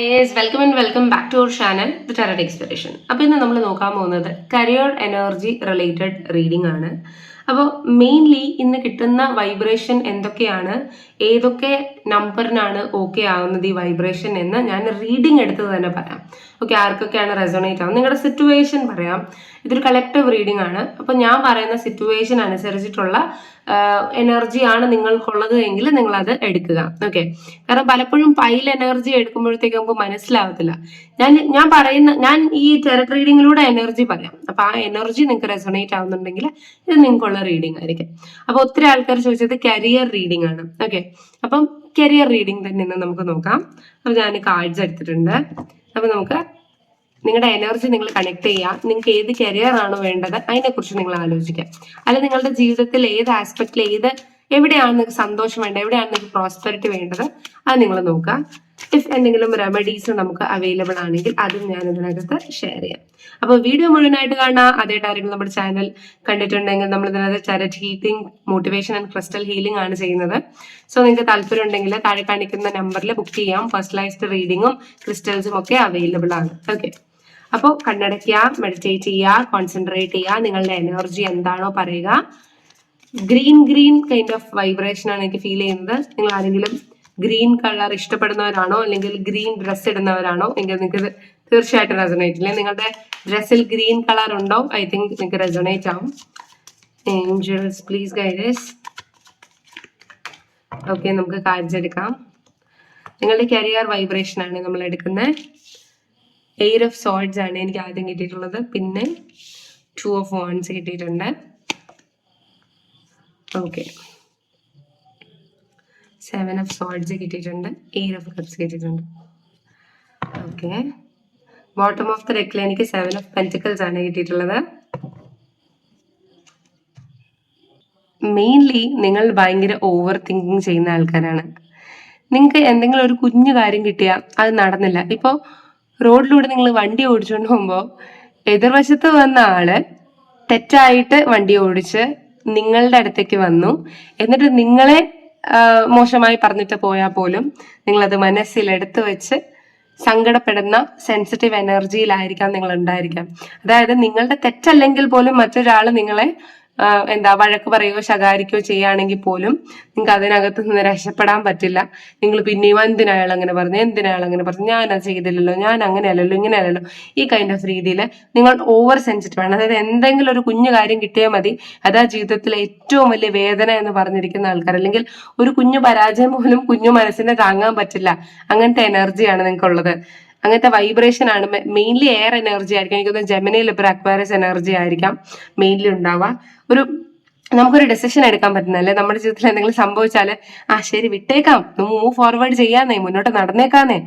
Yes welcome and welcome back to our channel the tarot exploration അപ്പോൾ ഇന്ന് നമ്മൾ നോക്കാൻ പോകുന്നത് കരിയർ എനർജി റിലേറ്റഡ് റീഡിംഗ് ആണ്. അപ്പോൾ മെയിൻലി ഇന്ന് കിട്ടുന്ന വൈബ്രേഷൻ എന്തൊക്കെയാണ്? ഏതൊക്കെ നമ്പറിനാണ് ഓക്കെ ആവുന്നത് ഈ വൈബ്രേഷൻ എന്ന് ഞാൻ റീഡിംഗ് എടുത്തത് തന്നെ പറയാം. ഓക്കെ ആർക്കൊക്കെയാണ് റെസോണേറ്റ് ആവുന്നത്? നിങ്ങളുടെ സിറ്റുവേഷൻ പറയാം. ഇതൊരു കളക്റ്റീവ് റീഡിംഗ് ആണ്. അപ്പോൾ ഞാൻ പറയുന്ന സിറ്റുവേഷൻ അനുസരിച്ചിട്ടുള്ള എനർജിയാണ് നിങ്ങൾക്കുള്ളത് എങ്കിൽ നിങ്ങൾ അത് എടുക്കുക. ഓക്കെ കാരണം പലപ്പോഴും പൈൽ എനർജി എടുക്കുമ്പോഴത്തേക്ക് നമുക്ക് മനസ്സിലാവത്തില്ല. ഞാൻ ഞാൻ പറയുന്ന ഞാൻ ഈ ടെററ്റ് റീഡിങ്ങിലൂടെ എനർജി പറയാം. അപ്പോൾ ആ എനർജി നിങ്ങൾക്ക് റെസണേറ്റ് ആവുന്നുണ്ടെങ്കിൽ ഇത് നിങ്ങൾക്കുള്ള റീഡിംഗ് ആയിരിക്കും. അപ്പൊ ഒത്തിരി ആൾക്കാർ ചോദിച്ചത് കരിയർ റീഡിംഗ് ആണ്. ഓക്കെ അപ്പം കരിയർ റീഡിംഗ് തന്നെ ഇന്ന് നമുക്ക് നോക്കാം. അപ്പൊ ഞാൻ കാർഡ്സ് എടുത്തിട്ടുണ്ട്. അപ്പൊ നമുക്ക് നിങ്ങളുടെ എനർജി നിങ്ങൾ കണക്ട് ചെയ്യുക നിങ്ങൾക്ക് ഏത് കരിയർ ആണ് വേണ്ടത് അതിനെക്കുറിച്ച് നിങ്ങൾ ആലോചിക്കുക അല്ല നിങ്ങളുടെ ജീവിതത്തിൽ ഏത് ആസ്പെക്റ്റിൽ ഏത് എവിടെയാണ് നിങ്ങൾക്ക് സന്തോഷം വേണ്ടത്? എവിടെയാണ് നിങ്ങൾക്ക് പ്രോസ്പെരിറ്റി വേണ്ടത്? അത് നിങ്ങൾ നോക്കുക. ഇഫ് എന്തെങ്കിലും റെമഡീസ് നമുക്ക് അവൈലബിൾ ആണെങ്കിൽ അതും ഞാൻ ഇതിനകത്ത് ഷെയർ ചെയ്യാം. അപ്പോൾ വീഡിയോ മുഴുവനായിട്ട് കാണാം അതായിട്ട് ആരെങ്കിലും നമ്മുടെ ചാനൽ കണ്ടിട്ടുണ്ടെങ്കിൽ നമ്മൾ ഇതിനകത്ത് tarot reading motivation and crystal healing ആണ് ചെയ്യുന്നത്. സോ നിങ്ങൾക്ക് താല്പര്യം ഉണ്ടെങ്കിൽ താഴെ കാണിക്കുന്ന നമ്പറിൽ ബുക്ക് ചെയ്യാം. പേഴ്സണലൈസ്ഡ് റീഡിങ്ങും ക്രിസ്റ്റൽസും ഒക്കെ അവൈലബിൾ ആണ്. ഓക്കെ അപ്പോൾ കണ്ണടയ്ക്കുക മെഡിറ്റേറ്റ് ചെയ്യുക കോൺസെൻട്രേറ്റ് ചെയ്യുക. നിങ്ങളുടെ എനർജി എന്താണോ പറയുക. Green green kind of vibration ആണ് എനിക്ക് ഫീൽ ചെയ്യുന്നത്. നിങ്ങൾ ആരെങ്കിലും ഗ്രീൻ കളർ ഇഷ്ടപ്പെടുന്നവരാണോ അല്ലെങ്കിൽ ഗ്രീൻ ഡ്രസ്സ് ഇടുന്നവരാണോ? എങ്കിൽ നിങ്ങൾക്ക് തീർച്ചയായിട്ടും റെസണേറ്റ് ഇല്ലേ? നിങ്ങളുടെ ഡ്രസ്സിൽ ഗ്രീൻ കളർ ഉണ്ടോ? ഐ തിങ്ക് നിങ്ങൾക്ക് റെസണേറ്റ് ആവും. ഏഞ്ചൽസ് പ്ലീസ് ഗൈഡേഴ്സ് ഓക്കെ നമുക്ക് കാർഡ്സ് എടുക്കാം. നിങ്ങളുടെ കരിയർ വൈബ്രേഷൻ ആണ് നമ്മൾ എടുക്കുന്നത് എയ്റ്റ് ഓഫ് സോൾഡ്സ് ആണ് എനിക്ക് ആദ്യം കിട്ടിയിട്ടുള്ളത്. പിന്നെ ടു ഓഫ് വൺസ് കിട്ടിയിട്ടുണ്ട്. ഓക്കെ സെവൻ ഓഫ് സോൾഡ്സ് കിട്ടിയിട്ടുണ്ട്. എയ്റ്റ് ഓഫ് കപ്സ് കിട്ടിയിട്ടുണ്ട്. ഓക്കെ ബോട്ടം ഓഫ് ദ ഡെക്കിൽ എനിക്ക് സെവൻ ഓഫ് പെന്റിക്കൽസ് ആണ് കിട്ടിയിട്ടുള്ളത്. മെയിൻലി നിങ്ങൾ ഭയങ്കര ഓവർ തിങ്കിങ് ചെയ്യുന്ന ആൾക്കാരാണ്. നിങ്ങൾക്ക് എന്തെങ്കിലും ഒരു കുഞ്ഞു കാര്യം കിട്ടിയാൽ അത് നടന്നില്ല. ഇപ്പോൾ റോഡിലൂടെ നിങ്ങൾ വണ്ടി ഓടിച്ചുകൊണ്ട് പോകുമ്പോൾ എതിർവശത്ത് വന്ന ആൾ തെറ്റായിട്ട് വണ്ടി ഓടിച്ച് നിങ്ങളുടെ അടുത്തേക്ക് വന്നു. എന്നിട്ട് നിങ്ങളെ മോശമായി പറഞ്ഞിട്ട് പോയാൽ പോലും നിങ്ങളത് മനസ്സിലെടുത്ത് വെച്ച് സങ്കടപ്പെടുന്ന സെൻസിറ്റീവ് എനർജിയിലായിരിക്കാം നിങ്ങൾ ഉണ്ടായിരിക്കാം അതായത് നിങ്ങളുടെ തെറ്റല്ലെങ്കിൽ പോലും മറ്റൊരാൾ നിങ്ങളെ എന്താ വഴക്ക് പറയുകയോ ശകാരിക്കോ ചെയ്യുകയാണെങ്കിൽ പോലും നിങ്ങൾക്ക് അതിനകത്ത് നിന്ന് രക്ഷപ്പെടാൻ പറ്റില്ല. നിങ്ങൾ പിന്നെയും എന്തിനാ അയാൾ അങ്ങനെ പറഞ്ഞു? എന്തിനാ അയാൾ അങ്ങനെ പറഞ്ഞു? ഞാൻ അത് ചെയ്തില്ലല്ലോ. ഞാൻ അങ്ങനെ അല്ലല്ലോ ഇങ്ങനെ അല്ലല്ലോ ഈ കൈൻഡ് ഓഫ് രീതിയിൽ നിങ്ങൾ ഓവർ സെൻസിറ്റീവ് ആണ്. അതായത് എന്തെങ്കിലും ഒരു കുഞ്ഞു കാര്യം കിട്ടിയാൽ മതി. അതാ ജീവിതത്തിലെ ഏറ്റവും വലിയ വേദന എന്ന് പറഞ്ഞിരിക്കുന്ന ആൾക്കാർ. അല്ലെങ്കിൽ ഒരു കുഞ്ഞു പരാജയം പോലും കുഞ്ഞു മനസ്സിനെ താങ്ങാൻ പറ്റില്ല. അങ്ങനത്തെ എനർജിയാണ് നിങ്ങൾക്കുള്ളത്. അങ്ങനത്തെ വൈബ്രേഷൻ ആണ്. മെയിൻലി എയർ എനർജി ആയിരിക്കും. എനിക്കൊന്ന് ജെമിനിയിൽ ഇപ്പോൾ അക്വാരസ് എനർജി ആയിരിക്കാം. മെയിൻലി ഉണ്ടാവുക. ഒരു നമുക്കൊരു ഡെസിഷൻ എടുക്കാൻ പറ്റുന്നല്ലേ നമ്മുടെ ജീവിതത്തിൽ എന്തെങ്കിലും സംഭവിച്ചാൽ ആ ശരി വിട്ടേക്കാം. മൂവ് ഫോർവേഡ് ചെയ്യാന്നേ മുന്നോട്ട് നടന്നേക്കാന്നേ.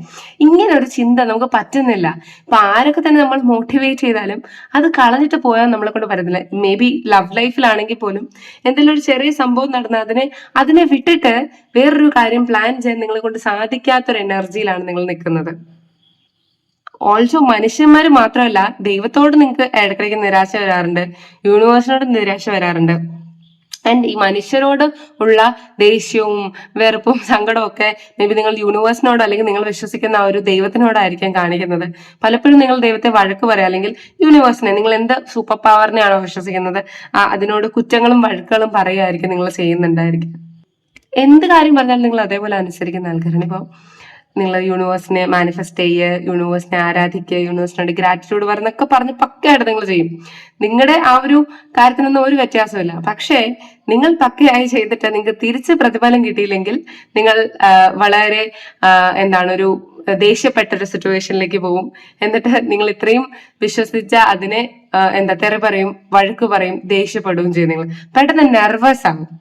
ഇങ്ങനെ ഒരു ചിന്ത നമുക്ക് പറ്റുന്നില്ല. അപ്പൊ ആരൊക്കെ തന്നെ നമ്മൾ മോട്ടിവേറ്റ് ചെയ്താലും അത് കളഞ്ഞിട്ട് പോയാൽ നമ്മളെ കൊണ്ട് പറ്റത്തില്ല. മേ ബി ലവ് ലൈഫിലാണെങ്കിൽ പോലും എന്തെങ്കിലും ഒരു ചെറിയ സംഭവം നടന്ന അതിനെ അതിനെ വിട്ടിട്ട് വേറൊരു കാര്യം പ്ലാൻ ചെയ്യാൻ നിങ്ങളെ കൊണ്ട് സാധിക്കാത്തൊരു എനർജിയിലാണ് നിങ്ങൾ നിൽക്കുന്നത്. ഓൾസോ മനുഷ്യന്മാർ മാത്രമല്ല ദൈവത്തോട് നിങ്ങൾക്ക് ഇടയ്ക്കിടയ്ക്ക് നിരാശ വരാറുണ്ട് യൂണിവേഴ്സിനോട് നിരാശ വരാറുണ്ട്. ആൻഡ് ഈ മനുഷ്യരോട് ഉള്ള ദേഷ്യവും വെറുപ്പും സങ്കടവും ഒക്കെ മേ ബി നിങ്ങൾ യൂണിവേഴ്സിനോട് അല്ലെങ്കിൽ നിങ്ങൾ വിശ്വസിക്കുന്ന ആ ഒരു ദൈവത്തിനോടായിരിക്കാം കാണിക്കുന്നത്. പലപ്പോഴും നിങ്ങൾ ദൈവത്തെ വഴക്ക് പറയാം അല്ലെങ്കിൽ യൂണിവേഴ്സിനെ നിങ്ങൾ എന്ത് സൂപ്പർ പവറിനെയാണോ വിശ്വസിക്കുന്നത് അതിനോട് കുറ്റങ്ങളും വഴക്കുകളും പറയുമായിരിക്കും നിങ്ങൾ ചെയ്യുന്നുണ്ടായിരിക്കും എന്ത് കാര്യം പറഞ്ഞാലും നിങ്ങൾ അതേപോലെ അനുസരിക്കുന്ന ആൾക്കാരാണ്. ഇപ്പോൾ നിങ്ങൾ യൂണിവേഴ്സിനെ മാനിഫെസ്റ്റ് ചെയ്യുക യൂണിവേഴ്സിനെ ആരാധിക്കുക യൂണിവേഴ്സിനോട് ഗ്രാറ്റിറ്റ്യൂഡ് പറഞ്ഞൊക്കെ പറഞ്ഞ് പക്കയായിട്ട് നിങ്ങൾ ചെയ്യും. നിങ്ങളുടെ ആ ഒരു കാര്യത്തിനൊന്നും ഒരു വ്യത്യാസമില്ല പക്ഷേ നിങ്ങൾ പക്കയായി ചെയ്തിട്ട് നിങ്ങൾക്ക് തിരിച്ച് പ്രതിഫലം കിട്ടിയില്ലെങ്കിൽ നിങ്ങൾ വളരെ എന്താണ് ഒരു ദേഷ്യപ്പെട്ട ഒരു സിറ്റുവേഷനിലേക്ക് പോകും എന്നിട്ട് നിങ്ങൾ ഇത്രയും വിശ്വസിച്ച അതിനെ എന്താ തെറി പറയും വഴക്ക് പറയും ദേഷ്യപ്പെടുകയും ചെയ്യും നിങ്ങൾ പെട്ടെന്ന് നെർവസ് ആകും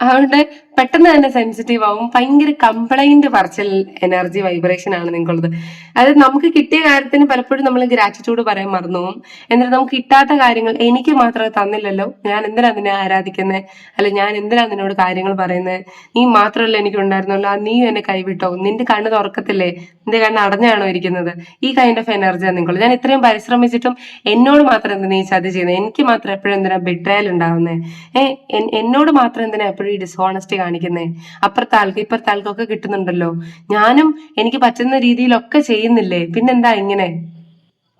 അതുകൊണ്ട് പെട്ടെന്ന് തന്നെ സെൻസിറ്റീവ് ആവും. ഭയങ്കര കംപ്ലൈന്റ് പറച്ചൽ എനർജി വൈബ്രേഷൻ ആണ് നിങ്ങൾക്കുള്ളത്. അതായത് നമുക്ക് കിട്ടിയ കാര്യത്തിന് പലപ്പോഴും നമ്മൾ ഗ്രാറ്റിറ്റ്യൂഡ് പറയാൻ മറന്നു പോകും. എന്നിട്ട് നമുക്ക് കിട്ടാത്ത കാര്യങ്ങൾ എനിക്ക് മാത്രമേ തന്നില്ലല്ലോ. ഞാൻ എന്തിനാ അതിനെ ആരാധിക്കുന്നത് അല്ല ഞാൻ എന്തിനാ നിന്നോട് കാര്യങ്ങൾ പറയുന്നത് നീ മാത്രമല്ല എനിക്ക് ഉണ്ടായിരുന്നല്ലോ നീ എന്നെ കൈവിട്ടോ? നിന്റെ കണ്ണ് തുറക്കത്തില്ലേ? നിന്റെ കണ്ണ് അടഞ്ഞാണോ ഇരിക്കുന്നത്? ഈ കൈൻഡ് ഓഫ് എനർജിയാണ് നിങ്ങൾ ഞാൻ ഇത്രയും പരിശ്രമിച്ചിട്ടും എന്നോട് മാത്രം എന്തിനാ നീ ചതി ചെയ്യുന്നത് എനിക്ക് മാത്രം എപ്പോഴും എന്തിനാ ബിട്രയൽ ഉണ്ടാവുന്നത് ഏഹ് എന്നോട് മാത്രം എന്തിനാ എപ്പോഴും ഈ ഡിസോണസ്റ്റി കാണിക്കുന്നേ. അപ്പുറത്തെ ആൾക്ക് ഇപ്പുറത്തെ ആൾക്കൊക്കെ കിട്ടുന്നുണ്ടല്ലോ. ഞാനും എനിക്ക് പറ്റുന്ന രീതിയിലൊക്കെ ചെയ്യുന്നില്ലേ? പിന്നെന്താ ഇങ്ങനെ?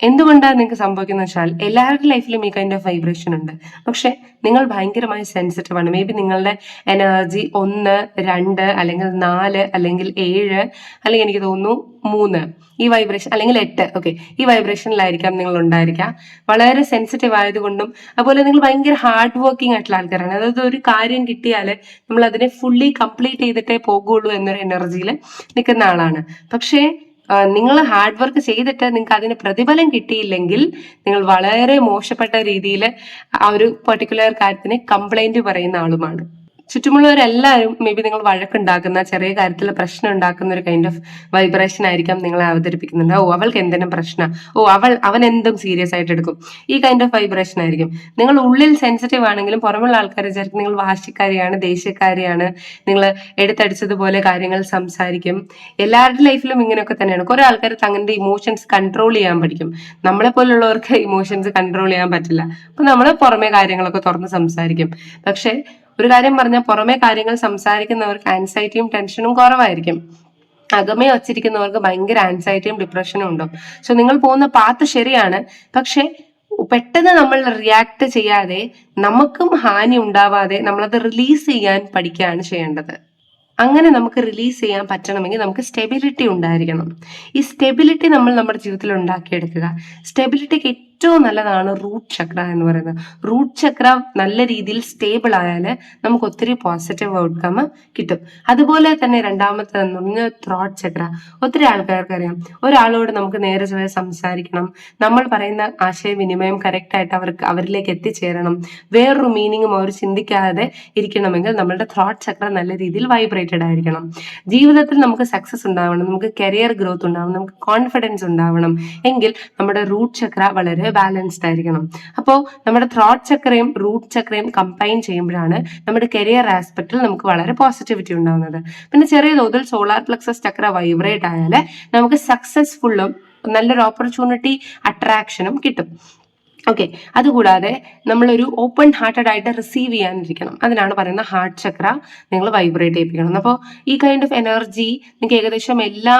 എന്തുകൊണ്ടാണ് നിങ്ങൾക്ക് സംഭവിക്കുന്നത് വെച്ചാൽ എല്ലാവരുടെ ലൈഫിലും ഈ കൈൻഡ് ഓഫ് വൈബ്രേഷൻ ഉണ്ട്. പക്ഷെ നിങ്ങൾ ഭയങ്കരമായി സെൻസിറ്റീവ് ആണ്. മേ ബി നിങ്ങളുടെ എനർജി ഒന്ന് രണ്ട് അല്ലെങ്കിൽ നാല് അല്ലെങ്കിൽ ഏഴ് അല്ലെങ്കിൽ എനിക്ക് തോന്നുന്നു മൂന്ന്. ഈ വൈബ്രേഷൻ അല്ലെങ്കിൽ എട്ട്. ഓക്കെ ഈ വൈബ്രേഷനിലായിരിക്കാം നിങ്ങൾ ഉണ്ടായിരിക്കുക. വളരെ സെൻസിറ്റീവ് ആയതുകൊണ്ടും അതുപോലെ നിങ്ങൾ ഭയങ്കര ഹാർഡ് വർക്കിംഗ് ആയിട്ടുള്ള ആൾക്കാരാണ്. അതായത് ഒരു കാര്യം കിട്ടിയാൽ നമ്മൾ അതിനെ ഫുള്ളി കംപ്ലീറ്റ് ചെയ്തിട്ടേ പോകുള്ളൂ എന്നൊരു എനർജിയിൽ നിൽക്കുന്ന ആളാണ്. പക്ഷേ നിങ്ങൾ ഹാർഡ് വർക്ക് ചെയ്തിട്ട് നിങ്ങൾക്ക് അതിന് പ്രതിഫലം കിട്ടിയില്ലെങ്കിൽ നിങ്ങൾ വളരെ മോശപ്പെട്ട രീതിയിൽ ആ ഒരു പെർട്ടിക്കുലർ കാര്യത്തിന് കംപ്ലൈന്റ് പറയുന്ന ആളുമാണ്. ചുറ്റുമുള്ളവരെല്ലാവരും മേ ബി നിങ്ങൾ വഴക്കുണ്ടാക്കുന്ന ചെറിയ കാര്യത്തിൽ പ്രശ്നം ഉണ്ടാക്കുന്ന ഒരു കൈൻഡ് ഓഫ് വൈബ്രേഷൻ ആയിരിക്കാം നിങ്ങളെ അവതരിപ്പിക്കുന്നുണ്ട് ഓ അവൾക്ക് എന്തെങ്കിലും പ്രശ്നം? ഓ അവൾ അവൻ എന്തും സീരിയസ് ആയിട്ട് എടുക്കും. ഈ കൈൻഡ് ഓഫ് വൈബ്രേഷൻ ആയിരിക്കും. നിങ്ങൾ ഉള്ളിൽ സെൻസിറ്റീവ് ആണെങ്കിലും പുറമുള്ള ആൾക്കാർ വിചാരിക്കും നിങ്ങൾ വാശിക്കാരിയാണ് ദേഷ്യക്കാരിയാണ്. നിങ്ങൾ എടുത്തടിച്ചതുപോലെ കാര്യങ്ങൾ സംസാരിക്കും. എല്ലാവരുടെ ലൈഫിലും ഇങ്ങനെയൊക്കെ തന്നെയാണ്. കുറെ ആൾക്കാർ തങ്ങളുടെ ഇമോഷൻസ് കൺട്രോൾ ചെയ്യാൻ പഠിക്കും. നമ്മളെ പോലുള്ളവർക്ക് ഇമോഷൻസ് കൺട്രോൾ ചെയ്യാൻ പറ്റില്ല. അപ്പൊ നമ്മൾ പുറമെ കാര്യങ്ങളൊക്കെ തുറന്ന് സംസാരിക്കും. പക്ഷെ ഒരു കാര്യം പറഞ്ഞാൽ പുറമെ കാര്യങ്ങൾ സംസാരിക്കുന്നവർക്ക് ആൻസൈറ്റിയും ടെൻഷനും കുറവായിരിക്കും. അകമേ വച്ചിരിക്കുന്നവർക്ക് ഭയങ്കര ആൻസൈറ്റിയും ഡിപ്രഷനും ഉണ്ടോ? സോ നിങ്ങൾ പോകുന്ന പാത്ത് ശരിയാണ്. പക്ഷെ പെട്ടെന്ന് നമ്മൾ റിയാക്ട് ചെയ്യാതെ നമുക്കും ഹാനി ഉണ്ടാവാതെ നമ്മളത് റിലീസ് ചെയ്യാൻ പഠിക്കുകയാണ് ചെയ്യേണ്ടത്. അങ്ങനെ നമുക്ക് റിലീസ് ചെയ്യാൻ പറ്റണമെങ്കിൽ നമുക്ക് സ്റ്റെബിലിറ്റി ഉണ്ടായിരിക്കണം. ഈ സ്റ്റെബിലിറ്റി നമ്മൾ നമ്മുടെ ജീവിതത്തിൽ ഉണ്ടാക്കിയെടുക്കുക. സ്റ്റെബിലിറ്റിക്ക് ഏറ്റവും നല്ലതാണ് റൂട്ട് ചക്ര എന്ന് പറയുന്നത്. റൂട്ട് ചക്ര നല്ല രീതിയിൽ സ്റ്റേബിൾ ആയാൽ നമുക്ക് ഒത്തിരി പോസിറ്റീവ് ഔട്ട്കം കിട്ടും. അതുപോലെ തന്നെ രണ്ടാമത്തെ എന്ന് പറഞ്ഞാൽ ത്രോട്ട് ചക്ര ഒത്തിരി ആൾക്കാർക്ക് അറിയാം. ഒരാളോട് നമുക്ക് നേരെ ചൊവ്വേ സംസാരിക്കണം. നമ്മൾ പറയുന്ന ആശയവിനിമയം കറക്റ്റ് ആയിട്ട് അവർക്ക് അവരിലേക്ക് എത്തിച്ചേരണം. വേറൊരു മീനിങ്ങും അവർ ചിന്തിക്കാതെ ഇരിക്കണമെങ്കിൽ നമ്മളുടെ ത്രോട്ട് ചക്ര നല്ല രീതിയിൽ വൈബ്രേറ്റഡ് ആയിരിക്കണം. ജീവിതത്തിൽ നമുക്ക് സക്സസ് ഉണ്ടാവണം. നമുക്ക് കരിയർ ഗ്രോത്ത് ഉണ്ടാവണം. നമുക്ക് കോൺഫിഡൻസ് ഉണ്ടാവണം. എങ്കിൽ നമ്മുടെ റൂട്ട് ചക്ര വളരെ ബാലൻസ്ഡ് ആയിരിക്കണം. അപ്പോൾ നമ്മുടെ ത്രോട്ട് ചക്രയും റൂട്ട് ചക്രയും കമ്പൈൻ ചെയ്യുമ്പോഴാണ് നമ്മുടെ കരിയർ ആസ്പെക്റ്റിൽ നമുക്ക് വളരെ പോസിറ്റിവിറ്റി ഉണ്ടാകുന്നത് പിന്നെ ചെറിയ തോതിൽ സോളാർ പ്ലക്സസ് ചക്ര വൈബ്രേറ്റ് ആയാൽ നമുക്ക് സക്സസ്ഫുള്ളും നല്ലൊരു ഓപ്പർച്യൂണിറ്റി അട്രാക്ഷനും കിട്ടും. ഓക്കെ അതുകൂടാതെ നമ്മളൊരു ഓപ്പൺ ഹാർട്ടഡ് ആയിട്ട് റിസീവ് ചെയ്യാനിരിക്കണം. അതിനാണ് പറയുന്നത് ഹാർട്ട് ചക്ര നിങ്ങൾ വൈബ്രേറ്റ് ചെയ്യിപ്പിക്കണം. അപ്പോൾ ഈ കൈൻഡ് ഓഫ് എനർജി നിങ്ങൾക്ക് ഏകദേശം എല്ലാ